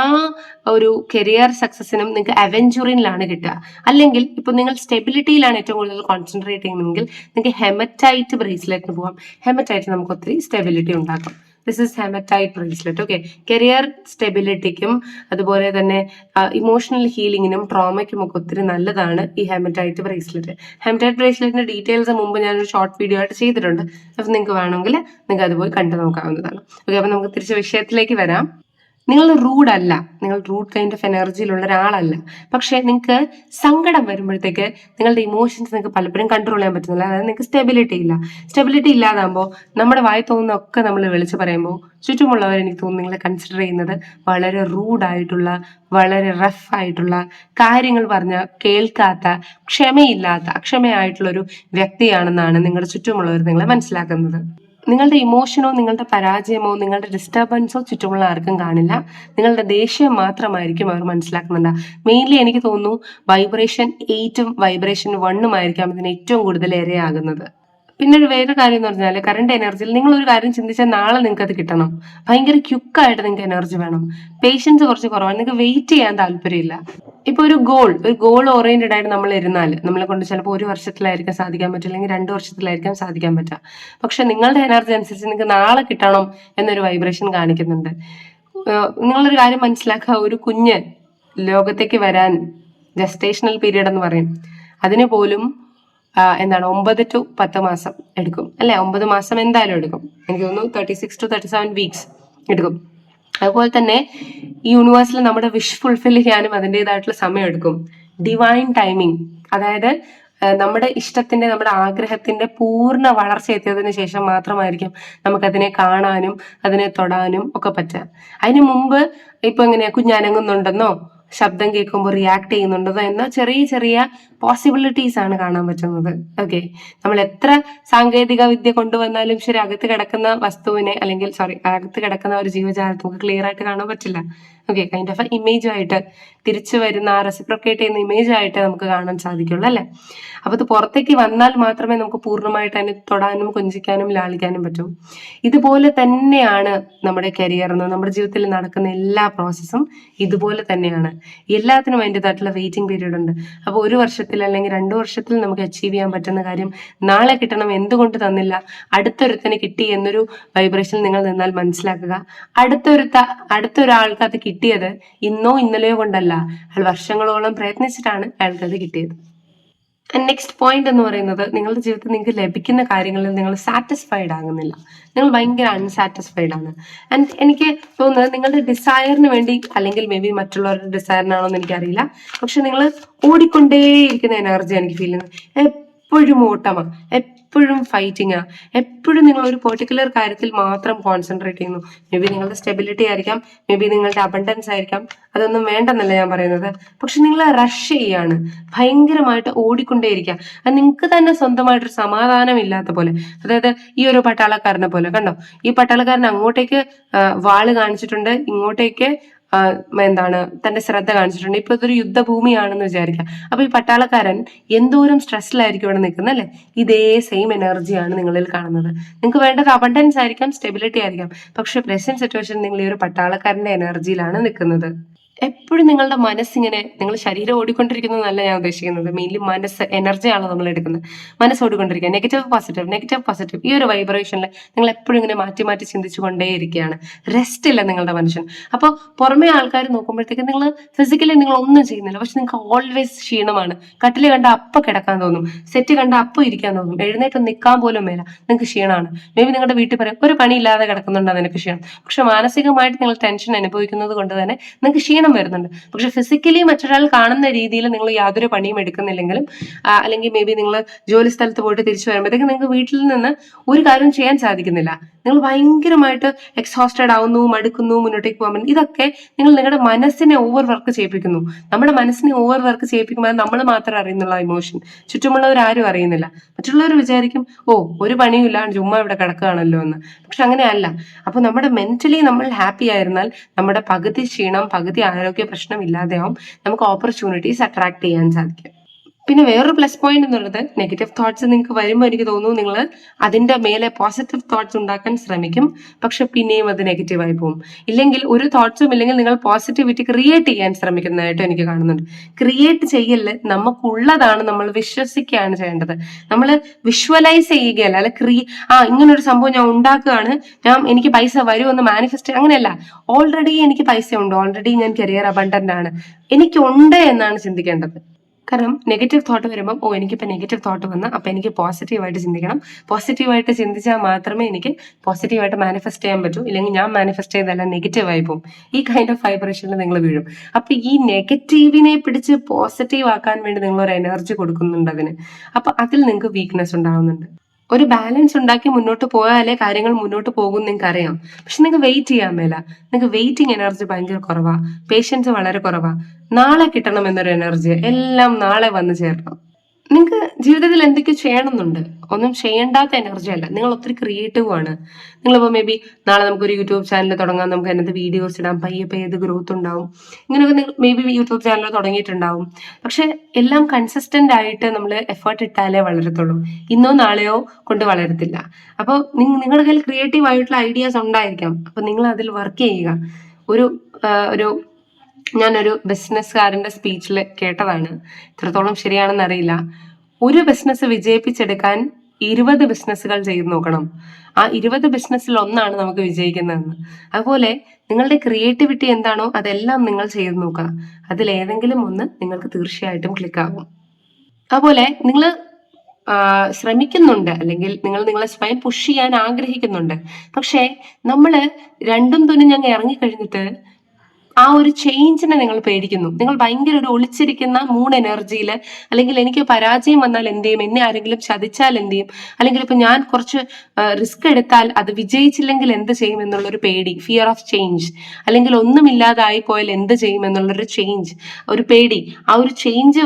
ഒരു കരിയർ സക്സസിനും നിങ്ങൾക്ക് അവെഞ്ചുറിനിലാണ് കിട്ടുക. അല്ലെങ്കിൽ ഇപ്പോൾ നിങ്ങൾ സ്റ്റെബിലിറ്റിയിലാണ് ഏറ്റവും കൂടുതൽ കോൺസെൻട്രേറ്റ് ചെയ്യുന്നതെങ്കിൽ നിങ്ങൾക്ക് ഹെമറ്റൈറ്റ് ബ്രേസ്ലെറ്റിന് പോകാം ഹെമറ്റൈറ്റ് നമുക്ക് ഒത്തിരി സ്റ്റെബിലിറ്റി ഉണ്ടാക്കാം. This is hematite bracelet okay career സ്റ്റെബിലിറ്റിക്കും അതുപോലെ തന്നെ ഇമോഷണൽ ഹീലിങ്ങിനും ട്രോമയ്ക്കും ഒക്കെ ഒത്തിരി നല്ലതാണ് ഈ ഹെമറ്റൈറ്റ് ബ്രേസ്ലെറ്റ് ഹെമറ്റൈറ്റ് ബ്രേസ്ലെറ്റിന്റെ ഡീറ്റെയിൽസ് മുമ്പ് ഞാനൊരു ഷോർട്ട് വീഡിയോ ആയിട്ട് ചെയ്തിട്ടുണ്ട്. അപ്പം നിങ്ങൾക്ക് വേണമെങ്കിൽ നിങ്ങൾക്ക് അത് പോയി കണ്ടു നോക്കാവുന്നതാണ്. ഓക്കെ അപ്പം നമുക്ക് തിരിച്ച് വിഷയത്തിലേക്ക് വരാം. നിങ്ങൾ റൂഡ് അല്ല നിങ്ങൾ റൂഡ് കൈൻഡ് ഓഫ് എനർജിയിലുള്ള ഒരാളല്ല. പക്ഷെ നിങ്ങൾക്ക് സങ്കടം വരുമ്പോഴത്തേക്ക് നിങ്ങളുടെ ഇമോഷൻസ് നിങ്ങൾക്ക് പലപ്പോഴും കൺട്രോൾ ചെയ്യാൻ പറ്റുന്നില്ല. അതായത് നിങ്ങൾക്ക് സ്റ്റെബിലിറ്റി ഇല്ല. സ്റ്റെബിലിറ്റി ഇല്ലാതാകുമ്പോൾ നമ്മുടെ വായി തോന്നുന്ന ഒക്കെ നമ്മൾ വിളിച്ച് പറയുമ്പോൾ ചുറ്റുമുള്ളവർ എനിക്ക് തോന്നുന്നു നിങ്ങളെ കൺസിഡർ ചെയ്യുന്നത് വളരെ റൂഡായിട്ടുള്ള വളരെ റഫ് ആയിട്ടുള്ള കാര്യങ്ങൾ പറഞ്ഞ കേൾക്കാത്ത ക്ഷമയില്ലാത്ത അക്ഷമയായിട്ടുള്ള ഒരു വ്യക്തിയാണെന്നാണ് നിങ്ങളുടെ ചുറ്റുമുള്ളവർ നിങ്ങളെ മനസ്സിലാക്കുന്നത്. നിങ്ങളുടെ ഇമോഷനോ നിങ്ങളുടെ പരാജയമോ നിങ്ങളുടെ ഡിസ്റ്റർബൻസോ ചുറ്റുമുള്ള ആർക്കും കാണില്ല. നിങ്ങളുടെ ദേഷ്യം മാത്രമായിരിക്കും അവർ മനസ്സിലാക്കുന്നുണ്ട്. മെയിൻലി എനിക്ക് തോന്നുന്നു വൈബ്രേഷൻ എയ്റ്റും വൈബ്രേഷൻ വണ്ണും ആയിരിക്കാം ഇതിന് ഏറ്റവും കൂടുതൽ ഇരയാകുന്നത്. പിന്നെ ഒരു വേറെ കാര്യം എന്ന് പറഞ്ഞാൽ കറണ്ട് എനർജിയിൽ നിങ്ങൾ ഒരു കാര്യം ചിന്തിച്ചാൽ നാളെ നിങ്ങൾക്ക് അത് കിട്ടണം. ഭയങ്കര ക്യുക്കായിട്ട് നിങ്ങൾക്ക് എനർജി വേണം. പേഷ്യൻസ് കുറച്ച് കുറവാണ്. നിങ്ങൾക്ക് വെയിറ്റ് ചെയ്യാൻ താല്പര്യമില്ല. ഇപ്പൊ ഒരു ഗോൾ ഒരു ഗോൾ ഓറിയന്റഡ് ആയിട്ട് നമ്മൾ ഇരുന്നാൽ നമ്മളെ കൊണ്ട് ചിലപ്പോൾ ഒരു വർഷത്തിലായിരിക്കാം സാധിക്കാൻ പറ്റുക അല്ലെങ്കിൽ രണ്ട് വർഷത്തിലായിരിക്കാം സാധിക്കാൻ പറ്റുക. പക്ഷെ നിങ്ങളുടെ എനർജി അനുസരിച്ച് നിങ്ങൾക്ക് നാളെ കിട്ടണം എന്നൊരു വൈബ്രേഷൻ കാണിക്കുന്നുണ്ട്. നിങ്ങളൊരു കാര്യം മനസ്സിലാക്കുക. ഒരു കുഞ്ഞ് ലോകത്തേക്ക് വരാൻ ജസ്റ്റേഷണൽ പീരീഡ് എന്ന് പറയും. അതിന് പോലും എന്താണ് ഒമ്പത് ടു പത്ത് മാസം എടുക്കും. അല്ലെ? ഒമ്പത് മാസം എന്തായാലും എടുക്കും. എനിക്ക് തോന്നുന്നു thirty six to thirty seven weeks എടുക്കും. അതുപോലെ തന്നെ ഈ യൂണിവേഴ്സിൽ നമ്മുടെ വിഷ് ഫുൾഫിൽ ചെയ്യാനും അതിന്റെതായിട്ടുള്ള സമയം എടുക്കും. ഡിവൈൻ ടൈമിംഗ് അതായത് നമ്മുടെ ഇഷ്ടത്തിന്റെ നമ്മുടെ ആഗ്രഹത്തിന്റെ പൂർണ വളർച്ച എത്തിയതിന് ശേഷം മാത്രമായിരിക്കും നമുക്കതിനെ കാണാനും അതിനെ തൊടാനും ഒക്കെ പറ്റുക. അതിനു മുമ്പ് ഇപ്പൊ എങ്ങനെയാ കുഞ്ഞനങ്ങുന്നുണ്ടെന്നോ ശബ്ദം കേൾക്കുമ്പോൾ റിയാക്ട് ചെയ്യുന്നുണ്ടോ. എന്ന ചെറിയ ചെറിയ പോസിബിലിറ്റീസ് ആണ് കാണാൻ പറ്റുന്നത്. ഓക്കെ നമ്മൾ എത്ര സാങ്കേതിക വിദ്യ കൊണ്ടുവന്നാലും ശരി അകത്ത് കിടക്കുന്ന വസ്തുവിനെ അല്ലെങ്കിൽ സോറി അകത്ത് കിടക്കുന്ന ഒരു ജീവജാലത്തെ നമുക്ക് ക്ലിയർ ആയിട്ട് കാണാൻ പറ്റില്ല. ഓക്കെ കൈൻഡ് ഓഫ് ഇമേജ് ആയിട്ട് തിരിച്ചു വരുന്ന ആ റെസിപ്രൊക്കേറ്റ് ചെയ്യുന്ന ഇമേജ് ആയിട്ട് നമുക്ക് കാണാൻ സാധിക്കുള്ളൂ അല്ലേ? അപ്പൊ ഇത് പുറത്തേക്ക് വന്നാൽ മാത്രമേ നമുക്ക് പൂർണമായിട്ട് അതിനെ തൊടാനും കൊഞ്ചിക്കാനും ലാളിക്കാനും പറ്റൂ. ഇതുപോലെ തന്നെയാണ് നമ്മുടെ കരിയർ എന്ന് നമ്മുടെ ജീവിതത്തിൽ നടക്കുന്ന എല്ലാ പ്രോസസ്സും ഇതുപോലെ തന്നെയാണ്. എല്ലാത്തിനും അതിന്റെതായിട്ടുള്ള വെയിറ്റിംഗ് പീരീഡ് ഉണ്ട്. അപ്പോൾ ഒരു വർഷത്തിൽ അല്ലെങ്കിൽ രണ്ടു വർഷത്തിൽ നമുക്ക് അച്ചീവ് ചെയ്യാൻ പറ്റുന്ന കാര്യം നാളെ കിട്ടണം എന്തുകൊണ്ട് തന്നില്ല? അടുത്തൊരുത്തന് കിട്ടി എന്നൊരു വൈബ്രേഷൻ നിങ്ങൾ നിന്നാൽ മനസ്സിലാക്കുക. അടുത്തൊരുത്ത അടുത്തൊരാൾക്ക് അത് കിട്ടിയത് ഇന്നോ ഇന്നലെയോ കൊണ്ടല്ല. അയാൾ വർഷങ്ങളോളം പ്രയത്നിച്ചിട്ടാണ് അയാൾക്ക് അത് കിട്ടിയത്. നെക്സ്റ്റ് പോയിന്റ് എന്ന് പറയുന്നത് നിങ്ങളുടെ ജീവിതത്തിൽ നിങ്ങൾക്ക് ലഭിക്കുന്ന കാര്യങ്ങളിൽ നിങ്ങൾ സാറ്റിസ്ഫൈഡ് ആകുന്നില്ല. നിങ്ങൾ ഭയങ്കര അൺസാറ്റിസ്ഫൈഡ് ആണ്. ആൻഡ് എനിക്ക് തോന്നുന്നത് നിങ്ങളുടെ ഡിസയറിന് വേണ്ടി അല്ലെങ്കിൽ മേ ബി മറ്റുള്ളവരുടെ ഡിസയറിനാണോ എന്ന് എനിക്കറിയില്ല. പക്ഷെ നിങ്ങൾ ഓടിക്കൊണ്ടേയിരിക്കുന്ന എനർജി എനിക്ക് ഫീൽ ചെയ്യുന്നത്. എപ്പോഴും ഓട്ടമാണ് എപ്പോഴും ഫൈറ്റിംഗ് ആ. എപ്പോഴും നിങ്ങൾ ഒരു പെർട്ടിക്കുലർ കാര്യത്തിൽ മാത്രം കോൺസെൻട്രേറ്റ് ചെയ്യുന്നു. മേ ബി നിങ്ങളുടെ സ്റ്റെബിലിറ്റി ആയിരിക്കാം. മേ ബി നിങ്ങളുടെ അബണ്ടൻസ് ആയിരിക്കാം. അതൊന്നും വേണ്ടെന്നല്ല ഞാൻ പറയുന്നത്. പക്ഷെ നിങ്ങൾ റഷ് ചെയ്യാണ്. ഭയങ്കരമായിട്ട് ഓടിക്കൊണ്ടേയിരിക്കുക. അത് നിങ്ങൾക്ക് തന്നെ സ്വന്തമായിട്ടൊരു സമാധാനം ഇല്ലാത്ത പോലെ. അതായത് ഈ ഒരു പട്ടാളക്കാരനെ പോലെ. കണ്ടോ? ഈ പട്ടാളക്കാരൻ അങ്ങോട്ടേക്ക് വാൾ കാണിച്ചിട്ടുണ്ട്. ഇങ്ങോട്ടേക്ക് എന്താണ് തന്റെ ശ്രദ്ധ കാണിച്ചിട്ടുണ്ട്. ഇപ്പൊ ഇതൊരു യുദ്ധഭൂമിയാണെന്ന് വിചാരിക്കുക. അപ്പൊ ഈ പട്ടാളക്കാരൻ എന്തോരം സ്ട്രെസ്സിലായിരിക്കും ഇവിടെ നിൽക്കുന്നത് അല്ലെ? ഇതേ സെയിം എനർജിയാണ് നിങ്ങളിൽ കാണുന്നത്. നിങ്ങൾക്ക് വേണ്ടത് അബണ്ടൻസ് ആയിരിക്കാം സ്റ്റെബിലിറ്റി ആയിരിക്കാം. പക്ഷെ പ്രസന്റ് സിറ്റുവേഷൻ നിങ്ങൾ ഈ ഒരു പട്ടാളക്കാരന്റെ എനർജിയിലാണ് നിൽക്കുന്നത്. എപ്പോഴും നിങ്ങളുടെ മനസ്സിങ്ങനെ നിങ്ങൾ ശരീരം ഓടിക്കൊണ്ടിരിക്കുന്നതല്ല ഞാൻ ഉദ്ദേശിക്കുന്നത്. മെയിൻലി മനസ്സ് എനർജിയാണ് നമ്മൾ എടുക്കുന്നത്. മനസ്സ് ഓടിക്കൊണ്ടിരിക്കുക. നെഗറ്റീവ് പോസിറ്റീവ് നെഗറ്റീവ് പോസിറ്റീവ് ഈ ഒരു വൈബ്രേഷനിൽ നിങ്ങൾ എപ്പോഴും ഇങ്ങനെ മാറ്റി മാറ്റി ചിന്തിച്ചു കൊണ്ടേയിരിക്കുകയാണ് റെസ്റ്റ് ഇല്ല നിങ്ങളുടെ മനുഷ്യൻ. അപ്പോൾ പുറമേ ആൾക്കാർ നോക്കുമ്പോഴത്തേക്ക് നിങ്ങൾ ഫിസിക്കലി നിങ്ങൾ ഒന്നും ചെയ്യുന്നില്ല. പക്ഷെ നിങ്ങൾക്ക് ഓൾവേസ് ക്ഷീണമാണ്. കട്ടിൽ കണ്ട അപ്പം കിടക്കാൻ തോന്നും. സെറ്റ് കണ്ട അപ്പം ഇരിക്കാൻ തോന്നും. എഴുന്നേറ്റ് നിൽക്കാൻ പോലും മേല. നിങ്ങൾക്ക് ക്ഷീണമാണ്. മേ ബി നിങ്ങളുടെ വീട്ടിൽ പറയും ഒരു പണിയില്ലാതെ കിടക്കുന്നുണ്ടോ നിനക്ക് ക്ഷീണം. പക്ഷെ മാനസികമായിട്ട് നിങ്ങൾ ടെൻഷൻ അനുഭവിക്കുന്നത് കൊണ്ട് തന്നെ നിങ്ങൾക്ക് ക്ഷീണം വരുന്നുണ്ട്. പക്ഷെ ഫിസിക്കലി മറ്റൊരാൾ കാണുന്ന രീതിയിൽ നിങ്ങൾ യാതൊരു പണിയും എടുക്കുന്നില്ലെങ്കിലും അല്ലെങ്കിൽ മേ ബി നിങ്ങൾ ജോലി സ്ഥലത്ത് പോയിട്ട് തിരിച്ചു വരുമ്പോഴത്തേക്ക് നിങ്ങൾക്ക് വീട്ടിൽ നിന്ന് ഒരു കാര്യം ചെയ്യാൻ സാധിക്കുന്നില്ല. നിങ്ങൾ ഭയങ്കരമായിട്ട് എക്സോസ്റ്റഡ് ആവുന്നു മടുക്കുന്നു മുന്നോട്ടേക്ക് പോകാൻ ഇതൊക്കെ നിങ്ങൾ നിങ്ങളുടെ മനസ്സിനെ ഓവർ വർക്ക് ചെയ്യിപ്പിക്കുന്നു. നമ്മുടെ മനസ്സിനെ ഓവർ വർക്ക് ചെയ്യിപ്പിക്കുമ്പോൾ നമ്മൾ മാത്രം അറിയുന്നുള്ള ഇമോഷൻ ചുറ്റുമുള്ളവർ ആരും അറിയുന്നില്ല. മറ്റുള്ളവർ വിചാരിക്കും ഓ ഒരു പണിയും ഇല്ല ചുമ്മാ ഇവിടെ കിടക്കുകയാണല്ലോ എന്ന്. പക്ഷെ അങ്ങനെയല്ല. അപ്പൊ നമ്മുടെ മെന്റലി നമ്മൾ ഹാപ്പി ആയിരുന്നാൽ നമ്മുടെ പകുതി ക്ഷീണം പകുതി ആരോഗ്യ പ്രശ്നം ഇല്ലാതെയാവും. നമുക്ക് ഓപ്പർച്യൂണിറ്റീസ് അട്രാക്ട് ചെയ്യാൻ സാധിക്കും. പിന്നെ വേറൊരു പ്ലസ് പോയിന്റ് എന്നുള്ളത് നെഗറ്റീവ് തോട്ട്സ് നിങ്ങൾക്ക് വരുമ്പോൾ എനിക്ക് തോന്നുന്നു നിങ്ങൾ അതിന്റെ മേലെ പോസിറ്റീവ് തോട്ട്സ് ഉണ്ടാക്കാൻ ശ്രമിക്കും. പക്ഷെ പിന്നെയും അത് നെഗറ്റീവായി പോകും. ഇല്ലെങ്കിൽ ഒരു തോട്ട്സും ഇല്ലെങ്കിൽ നിങ്ങൾ പോസിറ്റിവിറ്റി ക്രിയേറ്റ് ചെയ്യാൻ ശ്രമിക്കുന്നതായിട്ട് എനിക്ക് കാണുന്നുണ്ട്. ക്രിയേറ്റ് ചെയ്യൽ നമുക്കുള്ളതാണ് നമ്മൾ വിശ്വസിക്കുകയാണ് ചെയ്യേണ്ടത്. നമ്മൾ വിഷ്വലൈസ് ചെയ്യുകയല്ല. അല്ല ക്രിയ ആ ഇങ്ങനൊരു സംഭവം ഞാൻ ഉണ്ടാക്കുകയാണ്. ഞാൻ എനിക്ക് പൈസ വരുമെന്ന് മാനിഫെസ്റ്റ് അങ്ങനെയല്ല. ഓൾറെഡി എനിക്ക് പൈസ ഉണ്ട്. ഓൾറെഡി ഞാൻ കരിയർ അബണ്ടന്റ് ആണ്. എനിക്കുണ്ട് എന്നാണ് ചിന്തിക്കേണ്ടത്. കാരണം നെഗറ്റീവ് തോട്ട് വരുമ്പോൾ ഓ എനിക്കിപ്പോൾ നെഗറ്റീവ് തോട്ട് വന്ന് അപ്പോൾ എനിക്ക് പോസിറ്റീവായിട്ട് ചിന്തിക്കണം. പോസിറ്റീവായിട്ട് ചിന്തിച്ചാൽ മാത്രമേ എനിക്ക് പോസിറ്റീവായിട്ട് മാനിഫെസ്റ്റ് ചെയ്യാൻ പറ്റൂ. ഇല്ലെങ്കിൽ ഞാൻ മാനിഫെസ്റ്റ് ചെയ്തെല്ലാം നെഗറ്റീവായി പോകും ഈ കൈൻഡ് ഓഫ് വൈബ്രേഷനിൽ നിങ്ങൾ വീഴും. അപ്പോൾ ഈ നെഗറ്റീവിനെ പിടിച്ച് പോസിറ്റീവ് ആക്കാൻ വേണ്ടി നിങ്ങൾ ഒരു എനർജി കൊടുക്കുന്നുണ്ട് അതിന്. അപ്പോൾ അതിൽ നിങ്ങൾക്ക് വീക്ക്നെസ് ഉണ്ടാവുന്നുണ്ട്. ഒരു ബാലൻസ് ഉണ്ടാക്കി മുന്നോട്ട് പോയാലേ കാര്യങ്ങൾ മുന്നോട്ട് പോകും നിങ്ങൾക്ക് അറിയാം പക്ഷെ നിങ്ങൾക്ക് വെയിറ്റ് ചെയ്യാൻ മേല. നിങ്ങൾക്ക് വെയിറ്റിംഗ് എനർജി ഭയങ്കര കുറവാ. പേഷ്യൻസ് വളരെ കുറവാ. നാളെ കിട്ടണം എന്നൊരു എനർജി എല്ലാം നാളെ വന്നു ചേരണം. നിങ്ങൾക്ക് ജീവിതത്തിൽ എന്തൊക്കെ ചെയ്യണമെന്നുണ്ട്? ഒന്നും ചെയ്യേണ്ടാത്ത എനർജി അല്ല. നിങ്ങൾ ഒത്തിരി ക്രിയേറ്റീവ് ആണ്. നിങ്ങളിപ്പോൾ മേ ബി നാളെ നമുക്കൊരു യൂട്യൂബ് ചാനൽ തുടങ്ങാം. നമുക്ക് അതിനകത്ത് വീഡിയോസ് ഇടാം. പയ്യെ പയ്യെ ഗ്രോത്ത് ഉണ്ടാവും. ഇങ്ങനെയൊക്കെ നിങ്ങൾ മേ ബി യൂട്യൂബ് ചാനൽ തുടങ്ങിയിട്ടുണ്ടാവും. പക്ഷെ എല്ലാം കൺസിസ്റ്റന്റ് ആയിട്ട് നമ്മൾ എഫേർട്ട് ഇട്ടാലേ വളരത്തുള്ളൂ. ഇന്നോ നാളെയോ കൊണ്ട് വളരത്തില്ല. അപ്പോൾ നിങ്ങളുടെ കയ്യിൽ ക്രിയേറ്റീവ് ആയിട്ടുള്ള ഐഡിയാസ് ഉണ്ടായിരിക്കാം. അപ്പോൾ നിങ്ങൾ അതിൽ വർക്ക് ചെയ്യുക. ഒരു ഒരു ഞാനൊരു ബിസിനസ്സുകാരന്റെ സ്പീച്ചിൽ കേട്ടതാണ്. ഇത്രത്തോളം ശരിയാണെന്ന് അറിയില്ല ഒരു ബിസിനസ് വിജയിപ്പിച്ചെടുക്കാൻ ഇരുപത് ബിസിനസ്സുകൾ ചെയ്തു നോക്കണം. ആ ഇരുപത് ബിസിനസ്സിൽ ഒന്നാണ് നമുക്ക് വിജയിക്കുന്നതെന്ന്. അതുപോലെ നിങ്ങളുടെ ക്രിയേറ്റിവിറ്റി എന്താണോ അതെല്ലാം നിങ്ങൾ ചെയ്തു നോക്കുക. അതിൽ ഏതെങ്കിലും ഒന്ന് നിങ്ങൾക്ക് തീർച്ചയായിട്ടും ക്ലിക്കാകും. അതുപോലെ നിങ്ങൾ ശ്രമിക്കുന്നുണ്ട് അല്ലെങ്കിൽ നിങ്ങൾ നിങ്ങളെ സ്വയം പുഷ് ചെയ്യാൻ ആഗ്രഹിക്കുന്നുണ്ട്. പക്ഷേ നമ്മൾ രണ്ടും തുനിഞ്ഞങ്ങ് ഇറങ്ങിക്കഴിഞ്ഞിട്ട് ആ ഒരു ചേഞ്ചിനെ നിങ്ങൾ പേടിക്കുന്നു. നിങ്ങൾ ഭയങ്കര ഒരു ഒളിച്ചിരിക്കുന്ന മൂൺ എനർജിയിൽ അല്ലെങ്കിൽ എനിക്ക് പരാജയം വന്നാൽ എന്ത് ചെയ്യും? എന്നെ ആരെങ്കിലും ചതിച്ചാൽ എന്ത് ചെയ്യും? അല്ലെങ്കിൽ ഇപ്പൊ ഞാൻ കുറച്ച് റിസ്ക് എടുത്താൽ അത് വിജയിച്ചില്ലെങ്കിൽ എന്ത് ചെയ്യും എന്നുള്ളൊരു പേടി ഫിയർ ഓഫ് ചേഞ്ച് അല്ലെങ്കിൽ ഒന്നുമില്ലാതായി പോയാൽ എന്ത് ചെയ്യും എന്നുള്ളൊരു ചേഞ്ച് ഒരു പേടി. ആ ഒരു ചേഞ്ച്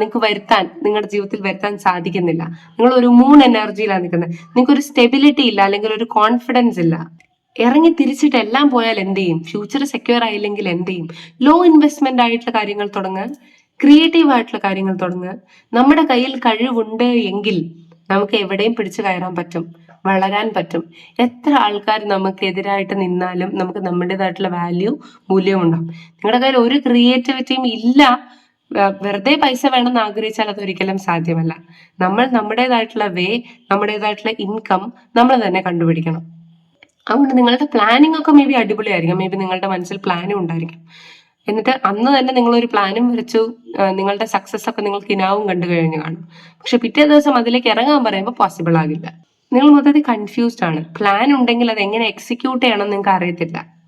നിങ്ങൾക്ക് വരുത്താൻ നിങ്ങളുടെ ജീവിതത്തിൽ വരുത്താൻ സാധിക്കുന്നില്ല. നിങ്ങൾ ഒരു മൂൺ എനർജിയിലാണ് നിൽക്കുന്നത് നിങ്ങൾക്ക് ഒരു സ്റ്റെബിലിറ്റി ഇല്ല അല്ലെങ്കിൽ ഒരു കോൺഫിഡൻസ് ഇല്ല. ഇറങ്ങി തിരിച്ചിട്ട് എല്ലാം പോയാൽ എന്ത് ചെയ്യും? ഫ്യൂച്ചർ സെക്യൂർ ആയില്ലെങ്കിൽ എന്ത് ചെയ്യും? ലോ ഇൻവെസ്റ്റ്മെന്റ് ആയിട്ടുള്ള കാര്യങ്ങൾ തുടങ്ങുക ക്രിയേറ്റീവ് ആയിട്ടുള്ള കാര്യങ്ങൾ തുടങ്ങുക. നമ്മുടെ കയ്യിൽ കഴിവുണ്ട് എങ്കിൽ നമുക്ക് എവിടെയും പിടിച്ചു കയറാൻ പറ്റും വളരാൻ പറ്റും. എത്ര ആൾക്കാർ നമുക്ക് എതിരായിട്ട് നിന്നാലും നമുക്ക് നമ്മുടേതായിട്ടുള്ള വാല്യൂ മൂല്യവും ഉണ്ടാവും. നിങ്ങളുടെ കയ്യിൽ ഒരു ക്രിയേറ്റിവിറ്റിയും ഇല്ല. വെറുതെ പൈസ വേണമെന്ന് ആഗ്രഹിച്ചാൽ അതൊരിക്കലും സാധ്യമല്ല. നമ്മൾ നമ്മുടേതായിട്ടുള്ള വേ നമ്മുടേതായിട്ടുള്ള ഇൻകം നമ്മൾ തന്നെ കണ്ടുപിടിക്കണം. അതുകൊണ്ട് നിങ്ങളുടെ പ്ലാനിങ് ഒക്കെ മേ ബി അടിപൊളിയായിരിക്കും. മേ ബി നിങ്ങളുടെ മനസ്സിൽ പ്ലാനും ഉണ്ടായിരിക്കും. എന്നിട്ട് അന്ന് തന്നെ നിങ്ങളൊരു പ്ലാനും വരച്ചു നിങ്ങളുടെ സക്സസ് ഒക്കെ നിങ്ങൾക്ക് ഇനാവും കണ്ടു കഴിഞ്ഞു കാണും. പക്ഷെ പിറ്റേ ദിവസം അതിലേക്ക് ഇറങ്ങാൻ പറയുമ്പോൾ പോസിബിൾ ആകില്ല. നിങ്ങൾ മൊത്തത്തിൽ കൺഫ്യൂസ്ഡ് ആണ്. പ്ലാൻ ഉണ്ടെങ്കിൽ അത് എങ്ങനെ എക്സിക്യൂട്ട് ചെയ്യണം നിങ്ങൾക്ക് അറിയത്തില്ല.